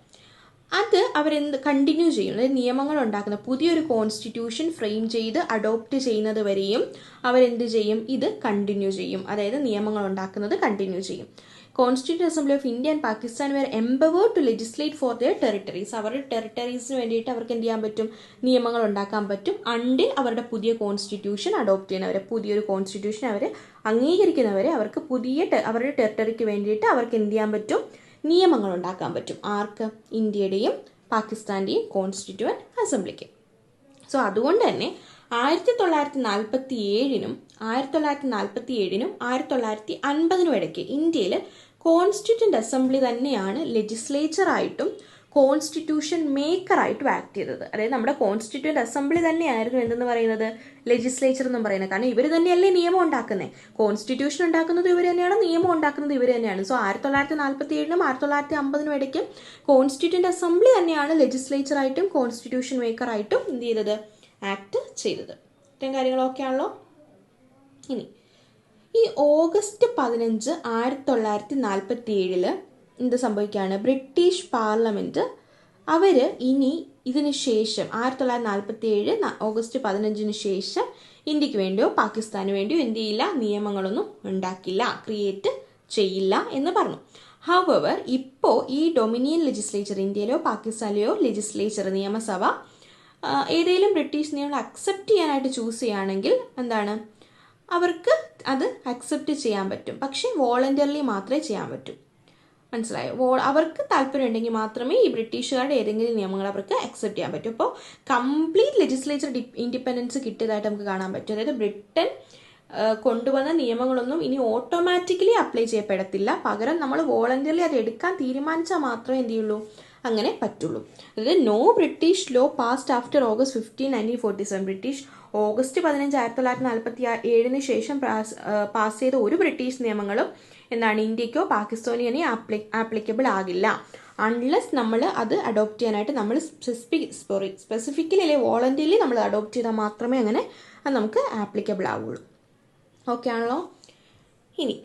അത് അവരെന്ത് കണ്ടിന്യൂ ചെയ്യും അതായത് നിയമങ്ങൾ ഉണ്ടാക്കുന്ന പുതിയൊരു കോൺസ്റ്റിറ്റ്യൂഷൻ ഫ്രെയിം ചെയ്ത് അഡോപ്റ്റ് ചെയ്യുന്നത് വരെയും അവരെന്ത് ചെയ്യും? ഇത് കണ്ടിന്യൂ ചെയ്യും. അതായത് നിയമങ്ങൾ ഉണ്ടാക്കുന്നത് കണ്ടിന്യൂ ചെയ്യും. Constitute assembly of India and Pakistan were empowered to legislate for their territories അവരുടെ ടെറിട്ടറീസിന് വേണ്ടിയിട്ട് അവർക്ക് എന്ത് ചെയ്യാൻ പറ്റും? നിയമങ്ങൾ ഉണ്ടാക്കാൻ പറ്റും. അണ്ടിൽ അവരുടെ പുതിയ കോൺസ്റ്റിറ്റ്യൂഷൻ അഡോപ്റ്റ് ചെയ്യുന്നവരെ പുതിയൊരു കോൺസ്റ്റിറ്റ്യൂഷൻ അവർ അംഗീകരിക്കുന്നവരെ അവർക്ക് പുതിയ അവരുടെ ടെറിട്ടറിക്ക് വേണ്ടിയിട്ട് അവർക്ക് എന്ത് ചെയ്യാൻ പറ്റും? നിയമങ്ങൾ ഉണ്ടാക്കാൻ പറ്റും. ആർക്ക്? ഇന്ത്യയുടെയും പാകിസ്ഥാന്റെയും കോൺസ്റ്റിറ്റ്യൂവന്റ് അസംബ്ലിക്ക് സോ അതുകൊണ്ട് തന്നെ ആയിരത്തി തൊള്ളായിരത്തി നാൽപ്പത്തി ഏഴിനും ആയിരത്തി തൊള്ളായിരത്തി നാൽപ്പത്തി ഏഴിനും ആയിരത്തി തൊള്ളായിരത്തി അൻപതിനും ഇടയ്ക്ക് ഇന്ത്യയിൽ കോൺസ്റ്റിറ്റ്യൂന്റ് അസംബ്ലി തന്നെയാണ് ലെജിസ്ലേച്ചറായിട്ടും കോൺസ്റ്റിറ്റ്യൂഷൻ മേക്കറായിട്ടും ആക്ട് ചെയ്തത്. അതായത് നമ്മുടെ കോൺസ്റ്റിറ്റ്യൂന്റ് അസംബ്ലി തന്നെയായിരുന്നു എന്തെന്ന് പറയുന്നത്? ലെജിസ്ലേച്ചർ എന്നും പറയുന്നത്. കാരണം ഇവർ തന്നെയല്ലേ നിയമം ഉണ്ടാക്കുന്നത് കോൺസ്റ്റിറ്റ്യൂഷൻ ഉണ്ടാക്കുന്നത് ഇവർ തന്നെയാണ് നിയമം ഉണ്ടാക്കുന്നത് ഇവർ തന്നെയാണ്. സോ ആയിരത്തി തൊള്ളായിരത്തി നാൽപ്പത്തി ഏഴിനും ആയിരത്തി തൊള്ളായിരത്തി അമ്പതിനും ഇടയ്ക്ക് കോൺസ്റ്റിറ്റ്യൂന്റ് അസംബ്ലി തന്നെയാണ് ലെജിസ്ലേച്ചറായിട്ടും കോൺസ്റ്റിറ്റ്യൂഷൻ മേക്കറായിട്ടും എന്ത് ചെയ്തത്? ആക്ട് ചെയ്തത്. ഇത്രയും കാര്യങ്ങളൊക്കെ ആണല്ലോ. ഇനി ഈ ഓഗസ്റ്റ് പതിനഞ്ച് ആയിരത്തി തൊള്ളായിരത്തി നാൽപ്പത്തി ഏഴിൽ എന്ത് സംഭവിക്കുകയാണ് ബ്രിട്ടീഷ് പാർലമെന്റ് അവർ ഇനി ഇതിന് ശേഷം ആയിരത്തി തൊള്ളായിരത്തി നാൽപ്പത്തി ഏഴ് ഓഗസ്റ്റ് പതിനഞ്ചിന് ശേഷം ഇന്ത്യയ്ക്ക് വേണ്ടിയോ പാകിസ്ഥാന് വേണ്ടിയോ എന്ത് ചെയ്യില്ല? നിയമങ്ങളൊന്നും ഉണ്ടാക്കില്ല ക്രിയേറ്റ് ചെയ്യില്ല എന്ന് പറഞ്ഞു. ഹവർ ഇപ്പോൾ ഈ ഡൊമിനിയൻ ലെജിസ്ലേച്ചർ ഇന്ത്യയിലോ പാകിസ്ഥാനിലെയോ ലെജിസ്ലേച്ചർ നിയമസഭ ഏതെങ്കിലും ബ്രിട്ടീഷ് നിയമങ്ങൾ അക്സെപ്റ്റ് ചെയ്യാനായിട്ട് ചൂസ് ചെയ്യുകയാണെങ്കിൽ എന്താണ്? അവർക്ക് അത് അക്സെപ്റ്റ് ചെയ്യാൻ പറ്റും. പക്ഷേ വോളണ്ടിയർലി മാത്രമേ ചെയ്യാൻ പറ്റൂ. മനസ്സിലായോ? വോ അവർക്ക് താല്പര്യം ഉണ്ടെങ്കിൽ മാത്രമേ ഈ ബ്രിട്ടീഷുകാരുടെ ഏതെങ്കിലും നിയമങ്ങൾ അവർക്ക് അക്സെപ്റ്റ് ചെയ്യാൻ പറ്റൂ. അപ്പോൾ കംപ്ലീറ്റ് ലെജിസ്ലേച്ചർ ഇൻഡിപെൻഡൻസ് കിട്ടിയതായിട്ട് നമുക്ക് കാണാൻ പറ്റും. അതായത് ബ്രിട്ടൻ കൊണ്ടുവന്ന നിയമങ്ങളൊന്നും ഇനി ഓട്ടോമാറ്റിക്കലി അപ്ലൈ ചെയ്യപ്പെടത്തില്ല. പകരം നമ്മൾ വോളണ്ടിയർലി അത് എടുക്കാൻ തീരുമാനിച്ചാൽ മാത്രമേ എന്ത് ചെയ്യുള്ളൂ? അങ്ങനെ പറ്റുള്ളൂ. അതായത് no British law passed after August fifteen nineteen forty seven British August പതിനഞ്ച് ആയിരത്തി തൊള്ളായിരത്തി നാൽപ്പത്തി ഏഴിന് ശേഷം പാസ് ചെയ്ത ഒരു ബ്രിട്ടീഷ് നിയമങ്ങളും എന്താണ് ഇന്ത്യക്കോ പാകിസ്ഥാനിയോ ആപ്ലി ആപ്ലിക്കബിൾ ആകില്ല. അൺലെസ് നമ്മൾ അത് അഡോപ്റ്റ് ചെയ്യാനായിട്ട് നമ്മൾ സ്പെസിഫിക് സോറി സ്പെസിഫിക്കലി അല്ലെങ്കിൽ വോളണ്ടിയർലി നമ്മൾ അഡോപ്റ്റ് ചെയ്താൽ മാത്രമേ അങ്ങനെ അത് നമുക്ക് ആപ്ലിക്കബിൾ ആവുള്ളൂ. ഓക്കെ ആണല്ലോ? ഇനി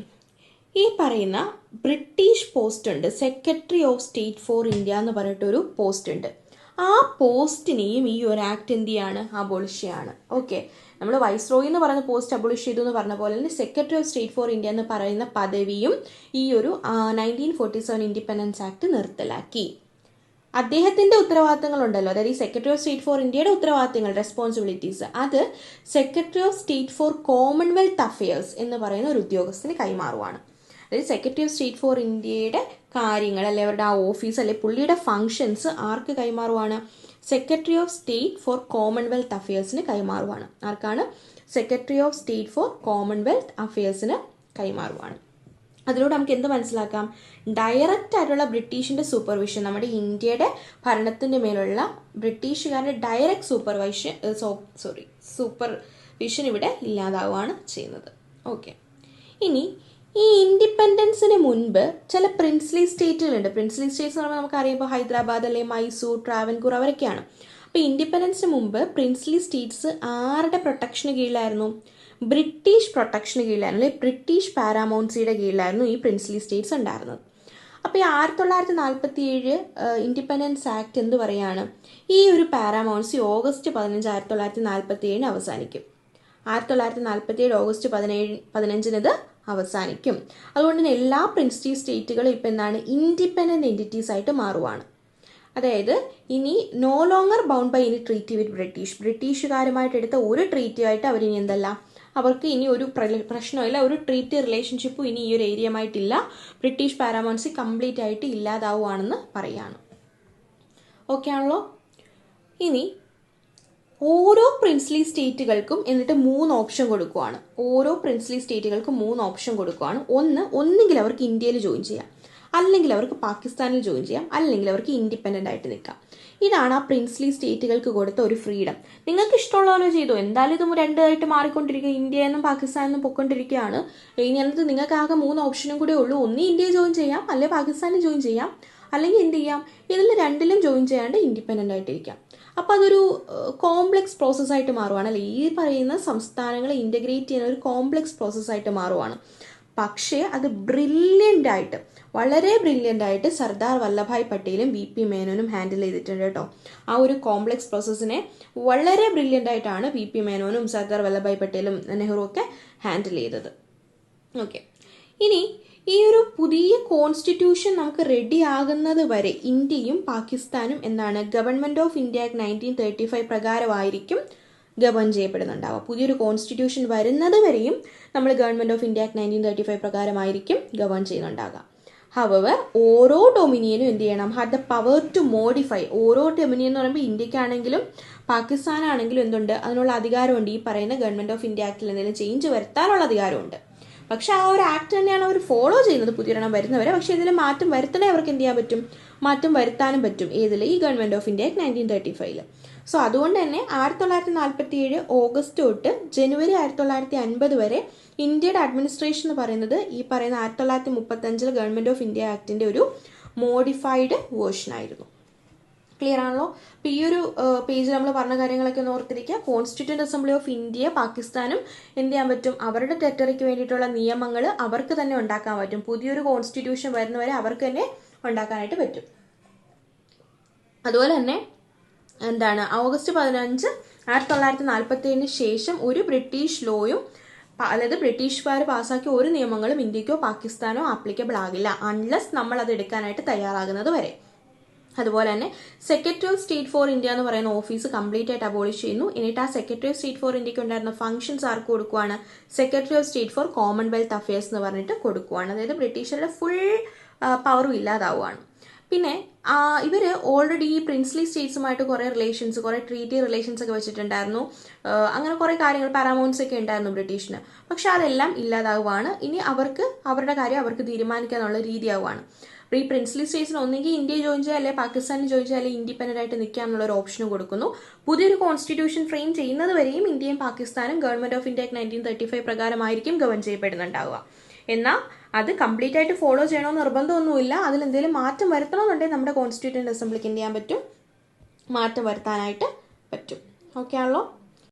ഈ പറയുന്ന ബ്രിട്ടീഷ് പോസ്റ്റ് ഉണ്ട്. Secretary of state for India എന്ന് പറഞ്ഞിട്ടൊരു പോസ്റ്റ് ഉണ്ട്. ആ പോസ്റ്റിനെയും ഈ ഒരു ആക്ട് എന്ത് ചെയ്യാണ്? അബോളിഷ് ചെയ്യാണ്. ഓക്കെ നമ്മൾ വൈസ്രോയി എന്ന് പറയുന്ന പോസ്റ്റ് അബോളിഷ് ചെയ്തു എന്ന് പറഞ്ഞ പോലെ തന്നെ secretary of state for India എന്ന് പറയുന്ന പദവിയും ഈ ഒരു nineteen forty seven independence act നിർത്തലാക്കി. അദ്ദേഹത്തിന്റെ ഉത്തരവാദിത്തങ്ങൾ ഉണ്ടല്ലോ അതായത് ഈ സെക്രട്ടറി ഓഫ് സ്റ്റേറ്റ് ഫോർ ഇന്ത്യയുടെ ഉത്തരവാദിത്തങ്ങൾ റെസ്പോൺസിബിലിറ്റീസ് അത് secretary of state for commonwealth affairs എന്ന് പറയുന്ന ഒരു ഉദ്യോഗസ്ഥന് കൈമാറുവാണ്. അതായത് സെക്രട്ടറി ഓഫ് സ്റ്റേറ്റ് ഫോർ ഇന്ത്യയുടെ കാര്യങ്ങൾ അല്ലെ അവരുടെ ആ ഓഫീസ് അല്ലെ പുള്ളിയുടെ ഫങ്ഷൻസ് ആർക്ക് കൈമാറുവാണ്? Secretary of state for commonwealth അഫയേഴ്സിന് കൈമാറുവാണ്. ആർക്കാണ്? Secretary of state for commonwealth അഫയേഴ്സിന് കൈമാറുവാണ്. അതിലൂടെ നമുക്ക് എന്ത് മനസ്സിലാക്കാം? ഡയറക്റ്റ് ആയിട്ടുള്ള ബ്രിട്ടീഷിന്റെ സൂപ്പർവിഷൻ നമ്മുടെ ഇന്ത്യയുടെ ഭരണത്തിന്റെ മേലുള്ള ബ്രിട്ടീഷുകാരുടെ ഡയറക്റ്റ് സൂപ്പർവൈഷൻ സോറി സൂപ്പർവിഷൻ ഇവിടെ ഇല്ലാതാവുകയാണ് ചെയ്യുന്നത്. ഓക്കെ ഇനി ഈ ഇൻഡിപെൻഡൻസിന് മുൻപ് ചില പ്രിൻസ്ലി സ്റ്റേറ്റുകളുണ്ട്. പ്രിൻസ്ലി സ്റ്റേറ്റ്സ് എന്ന് പറയുമ്പോൾ നമുക്കറിയുമ്പോൾ ഹൈദരാബാദ് അല്ലെങ്കിൽ മൈസൂർ ട്രാവൻകൂർ അവരൊക്കെയാണ്. അപ്പോൾ ഇൻഡിപെൻഡൻസിന് മുമ്പ് പ്രിൻസ്ലി സ്റ്റേറ്റ്സ് ആരുടെ പ്രൊട്ടക്ഷന് കീഴിലായിരുന്നു? ബ്രിട്ടീഷ് പ്രൊട്ടക്ഷന് കീഴിലായിരുന്നു. അല്ലെങ്കിൽ ബ്രിട്ടീഷ് പാരാമൗൺസിയുടെ കീഴിലായിരുന്നു ഈ പ്രിൻസ്ലി സ്റ്റേറ്റ്സ് ഉണ്ടായിരുന്നത്. അപ്പോൾ ഈ ആയിരത്തി തൊള്ളായിരത്തി നാൽപ്പത്തി ഏഴ് ഇൻഡിപെൻഡൻസ് ആക്ട് എന്ന് പറയാണ്? ഈ ഒരു പാരാമൗൺസി ഓഗസ്റ്റ് പതിനഞ്ച് ആയിരത്തി തൊള്ളായിരത്തി നാൽപ്പത്തി ഏഴിന് അവസാനിക്കും. ആയിരത്തി തൊള്ളായിരത്തി നാൽപ്പത്തി ഏഴ് ഓഗസ്റ്റ് പതിനേഴ് പതിനഞ്ചിന് ഇത് അവസാനിക്കും. അതുകൊണ്ട് തന്നെ എല്ലാ പ്രിൻസ്റ്റി സ്റ്റേറ്റുകളും ഇപ്പം എന്താണ് ഇൻഡിപെൻഡന്റ് എന്റിറ്റീസ് ആയിട്ട് മാറുവാണ്. അതായത് ഇനി നോ ലോങ്ങർ ബൗണ്ട് ബൈ ഇനി ട്രീറ്റി വിത്ത് ബ്രിട്ടീഷ് ബ്രിട്ടീഷുകാരുമായിട്ട് എടുത്ത ഒരു ട്രീറ്റിയായിട്ട് അവരിനി എന്തല്ല? അവർക്ക് ഇനി ഒരു പ്ര- പ്രശ്നമില്ല ഒരു ട്രീറ്റി റിലേഷൻഷിപ്പും ഇനി ഈ ഒരു ഏരിയമായിട്ടില്ല ബ്രിട്ടീഷ് പാരാമോൺസി കംപ്ലീറ്റ് ആയിട്ട് ഇല്ലാതാവുകയാണെന്ന് പറയാണ്. ഓക്കെ ആണല്ലോ? ഇനി ഓരോ പ്രിൻസ്ലി സ്റ്റേറ്റുകൾക്കും എന്നിട്ട് മൂന്ന് ഓപ്ഷൻ കൊടുക്കുവാണ്. ഓരോ പ്രിൻസ്ലി സ്റ്റേറ്റുകൾക്കും മൂന്ന് ഓപ്ഷൻ കൊടുക്കുവാണ്. ഒന്ന് ഒന്നുകിൽ അവർക്ക് ഇന്ത്യയിൽ ജോയിൻ ചെയ്യാം. അല്ലെങ്കിൽ അവർക്ക് പാകിസ്ഥാനിൽ ജോയിൻ ചെയ്യാം. അല്ലെങ്കിൽ അവർക്ക് ഇൻഡിപെൻഡന്റ് ആയിട്ട് നിൽക്കാം. ഇതാണ് ആ പ്രിൻസ്ലി സ്റ്റേറ്റുകൾക്ക് കൊടുത്ത ഒരു ഫ്രീഡം നിങ്ങൾക്ക് ഇഷ്ടമുള്ള പോലെ ചെയ്തു. എന്തായാലും ഇതും രണ്ടായിട്ട് മാറിക്കൊണ്ടിരിക്കുക ഇന്ത്യ എന്നും പാകിസ്ഥാൻ എന്നും പൊയ്ക്കൊണ്ടിരിക്കുകയാണ്. ഇനി അതിനകത്ത് നിങ്ങൾക്ക് ആകെ മൂന്ന് ഓപ്ഷനും കൂടെ ഉള്ളൂ. ഒന്ന് ഇന്ത്യയിൽ ജോയിൻ ചെയ്യാം. അല്ലെങ്കിൽ പാകിസ്ഥാനിൽ ജോയിൻ ചെയ്യാം. അല്ലെങ്കിൽ എന്ത് ചെയ്യാം? ഇതിൽ രണ്ടിലും ജോയിൻ ചെയ്യാണ്ട് ഇൻഡിപെൻഡന്റ് ആയിട്ടിരിക്കാം. അപ്പോൾ അതൊരു കോംപ്ലക്സ് പ്രോസസ്സായിട്ട് മാറുവാണ് അല്ലെ ഈ പറയുന്ന സംസ്ഥാനങ്ങളെ ഇന്റഗ്രേറ്റ് ചെയ്യുന്ന ഒരു കോംപ്ലക്സ് പ്രോസസ്സായിട്ട് മാറുവാണ്. പക്ഷേ അത് ബ്രില്യന്റ് ആയിട്ട് വളരെ ബ്രില്യന്റ് ആയിട്ട് സർദാർ വല്ലഭായ് പട്ടേലും വി പി മേനോനും ഹാൻഡിൽ ചെയ്തിട്ടുണ്ട് കേട്ടോ. ആ ഒരു കോംപ്ലക്സ് പ്രോസസ്സിനെ വളരെ ബ്രില്യന്റ് ആയിട്ടാണ് വി പി മേനോനും സർദാർ വല്ലഭായ് പട്ടേലും നെഹ്റു ഒക്കെ ഹാൻഡിൽ ചെയ്തത്. ഓക്കെ ഇനി ഈ ഒരു പുതിയ കോൺസ്റ്റിറ്റ്യൂഷൻ നമുക്ക് റെഡി ആകുന്നത് വരെ ഇന്ത്യയും പാകിസ്ഥാനും എന്നാണ് government of India act nineteen thirty five പ്രകാരമായിരിക്കും govern ചെയ്യപ്പെടുന്നുണ്ടാവുക. പുതിയൊരു കോൺസ്റ്റിറ്റ്യൂഷൻ വരുന്നത് വരെയും നമ്മൾ government of India act nineteen thirty five പ്രകാരമായിരിക്കും govern ചെയ്യുന്നുണ്ടാകുക ഹവവർ ഓരോ ഡൊമിനിയനും എന്ത് ചെയ്യണം? Had the power to modify ഓരോ ഡൊമിനിയൻ എന്ന് പറയുമ്പോൾ ഇന്ത്യക്കാണെങ്കിലും പാകിസ്ഥാനാണെങ്കിലും എന്തുണ്ട്? അതിനുള്ള അധികാരമുണ്ട്. ഈ പറയുന്ന ഗവൺമെന്റ് ഓഫ് ഇന്ത്യ ആക്ടിൽ എന്തെങ്കിലും ചേഞ്ച് വരുത്താനുള്ള അധികാരമുണ്ട്. പക്ഷെ ആ ഒരു ആക്ട് തന്നെയാണ് അവർ ഫോളോ ചെയ്യുന്നത് പുതിയൊരെണ്ണം വരുന്നവരെ. പക്ഷേ ഇതിൽ മാറ്റം വരുത്തണേ അവർക്ക് എന്ത് ചെയ്യാൻ പറ്റും? മാറ്റം വരുത്താനും പറ്റും. ഏതിൽ ഈ government of India nineteen thirty ഫൈവിൽ സോ അതുകൊണ്ട് തന്നെ ആയിരത്തി തൊള്ളായിരത്തി നാൽപ്പത്തി ഏഴ് ഓഗസ്റ്റ് തൊട്ട് ജനുവരി ആയിരത്തി തൊള്ളായിരത്തി അൻപത് വരെ ഇന്ത്യയുടെ അഡ്മിനിസ്ട്രേഷൻ എന്ന് പറയുന്നത് ഈ പറയുന്ന ആയിരത്തി തൊള്ളായിരത്തി മുപ്പത്തഞ്ചിൽ ഗവൺമെന്റ് ഓഫ് ഇന്ത്യ ആക്ടിന്റെ ഒരു മോഡിഫൈഡ് വേർഷൻ ആയിരുന്നു. ക്ലിയർ ആണല്ലോ. അപ്പോൾ ഈ ഒരു പേജിൽ നമ്മൾ പറഞ്ഞ കാര്യങ്ങളൊക്കെ ഒന്ന് ഓർത്തിരിക്കുക. കോൺസ്റ്റിറ്റ്യൂന്റ് അസംബ്ലി ഓഫ് ഇന്ത്യ പാകിസ്ഥാനും എന്ത് ചെയ്യാൻ പറ്റും? അവരുടെ ടെറിട്ടറിക്ക് വേണ്ടിയിട്ടുള്ള നിയമങ്ങൾ അവർക്ക് തന്നെ ഉണ്ടാക്കാൻ പറ്റും. പുതിയൊരു കോൺസ്റ്റിറ്റ്യൂഷൻ വരുന്നവരെ അവർക്ക് തന്നെ ഉണ്ടാക്കാനായിട്ട് പറ്റും. അതുപോലെ തന്നെ എന്താണ്? ഓഗസ്റ്റ് പതിനഞ്ച് ആയിരത്തി തൊള്ളായിരത്തി നാൽപ്പത്തി ഏഴിന് ശേഷം ഒരു ബ്രിട്ടീഷ് ലോയും അതായത് ബ്രിട്ടീഷുകാർ പാസ്സാക്കിയ ഒരു നിയമങ്ങളും ഇന്ത്യക്കോ പാകിസ്ഥാനോ ആപ്ലിക്കബിൾ ആകില്ല. അൺലെസ് നമ്മൾ അത് എടുക്കാനായിട്ട് തയ്യാറാകുന്നത് വരെ. അതുപോലെ തന്നെ secretary of state for India എന്ന് പറയുന്ന ഓഫീസ് കംപ്ലീറ്റ് ആയിട്ട് അബോളിഷ് ചെയ്യുന്നു. എന്നിട്ട് ആ സെക്രട്ടറി ഓഫ് സ്റ്റേറ്റ് ഫോർ ഇന്ത്യയ്ക്ക് ഉണ്ടായിരുന്ന ഫംഗ്ഷൻസ് ആർക്ക് കൊടുക്കുവാണ്? Secretary of state for commonwealth affairs എന്ന് പറഞ്ഞിട്ട് കൊടുക്കുവാണ്. അതായത് ബ്രിട്ടീഷുകാരുടെ ഫുൾ പവറും ഇല്ലാതാവുകയാണ് പിന്നെ ഇവർ ഓൾറെഡി ഈ പ്രിൻസ്ലി സ്റ്റേറ്റ്സുമായിട്ട് കുറേ റിലേഷൻസ് കുറേ ട്രീറ്റി റിലേഷൻസ് ഒക്കെ വെച്ചിട്ടുണ്ടായിരുന്നു. അങ്ങനെ കുറേ കാര്യങ്ങൾ പാരാമൗണ്ട്സ് ഒക്കെ ഉണ്ടായിരുന്നു ബ്രിട്ടീഷിന്. പക്ഷെ അതെല്ലാം ഇല്ലാതാവുകയാണ് ഇനി അവർക്ക് അവരുടെ കാര്യം അവർക്ക് തീരുമാനിക്കാനുള്ള രീതിയാവുകയാണ് അപ്പോൾ ഈ പ്രിൻസ്ലി സ്റ്റേറ്റ്സിന് ഒന്നെങ്കിൽ ഇന്ത്യ ജോയിൻ ചെയ്യുക അല്ലെങ്കിൽ പാകിസ്ഥാനിൽ ജോയിൻ ചെയ്യുക അല്ലെങ്കിൽ ഇൻഡിപെൻഡന്റ് ആയിട്ട് നിൽക്കാനുള്ള ഒരു ഓപ്ഷൻ കൊടുക്കുന്നു. പുതിയൊരു കോൺസ്റ്റിറ്റ്യൂഷൻ ഫ്രെയിം ചെയ്യുന്നത് വരെയും ഇന്ത്യയും പാകിസ്ഥാനും government of India nineteen thirty five പ്രകാരമായിരിക്കും govern ചെയ്യപ്പെടുന്നുണ്ടാവുക. എന്നാൽ അത് കംപ്ലീറ്റ് ആയിട്ട് ഫോളോ ചെയ്യണമെന്ന് നിർബന്ധമൊന്നുമില്ല. അതിൽ എന്തെങ്കിലും മാറ്റം വരുത്തണമെന്നുണ്ടെങ്കിൽ നമ്മുടെ കോൺസ്റ്റിറ്റ്യൂട്ടന്റ് അസംബ്ലിക്ക് എന്ത് ചെയ്യാൻ പറ്റും? മാറ്റം വരുത്താനായിട്ട് പറ്റും. ഓക്കെ ആണല്ലോ?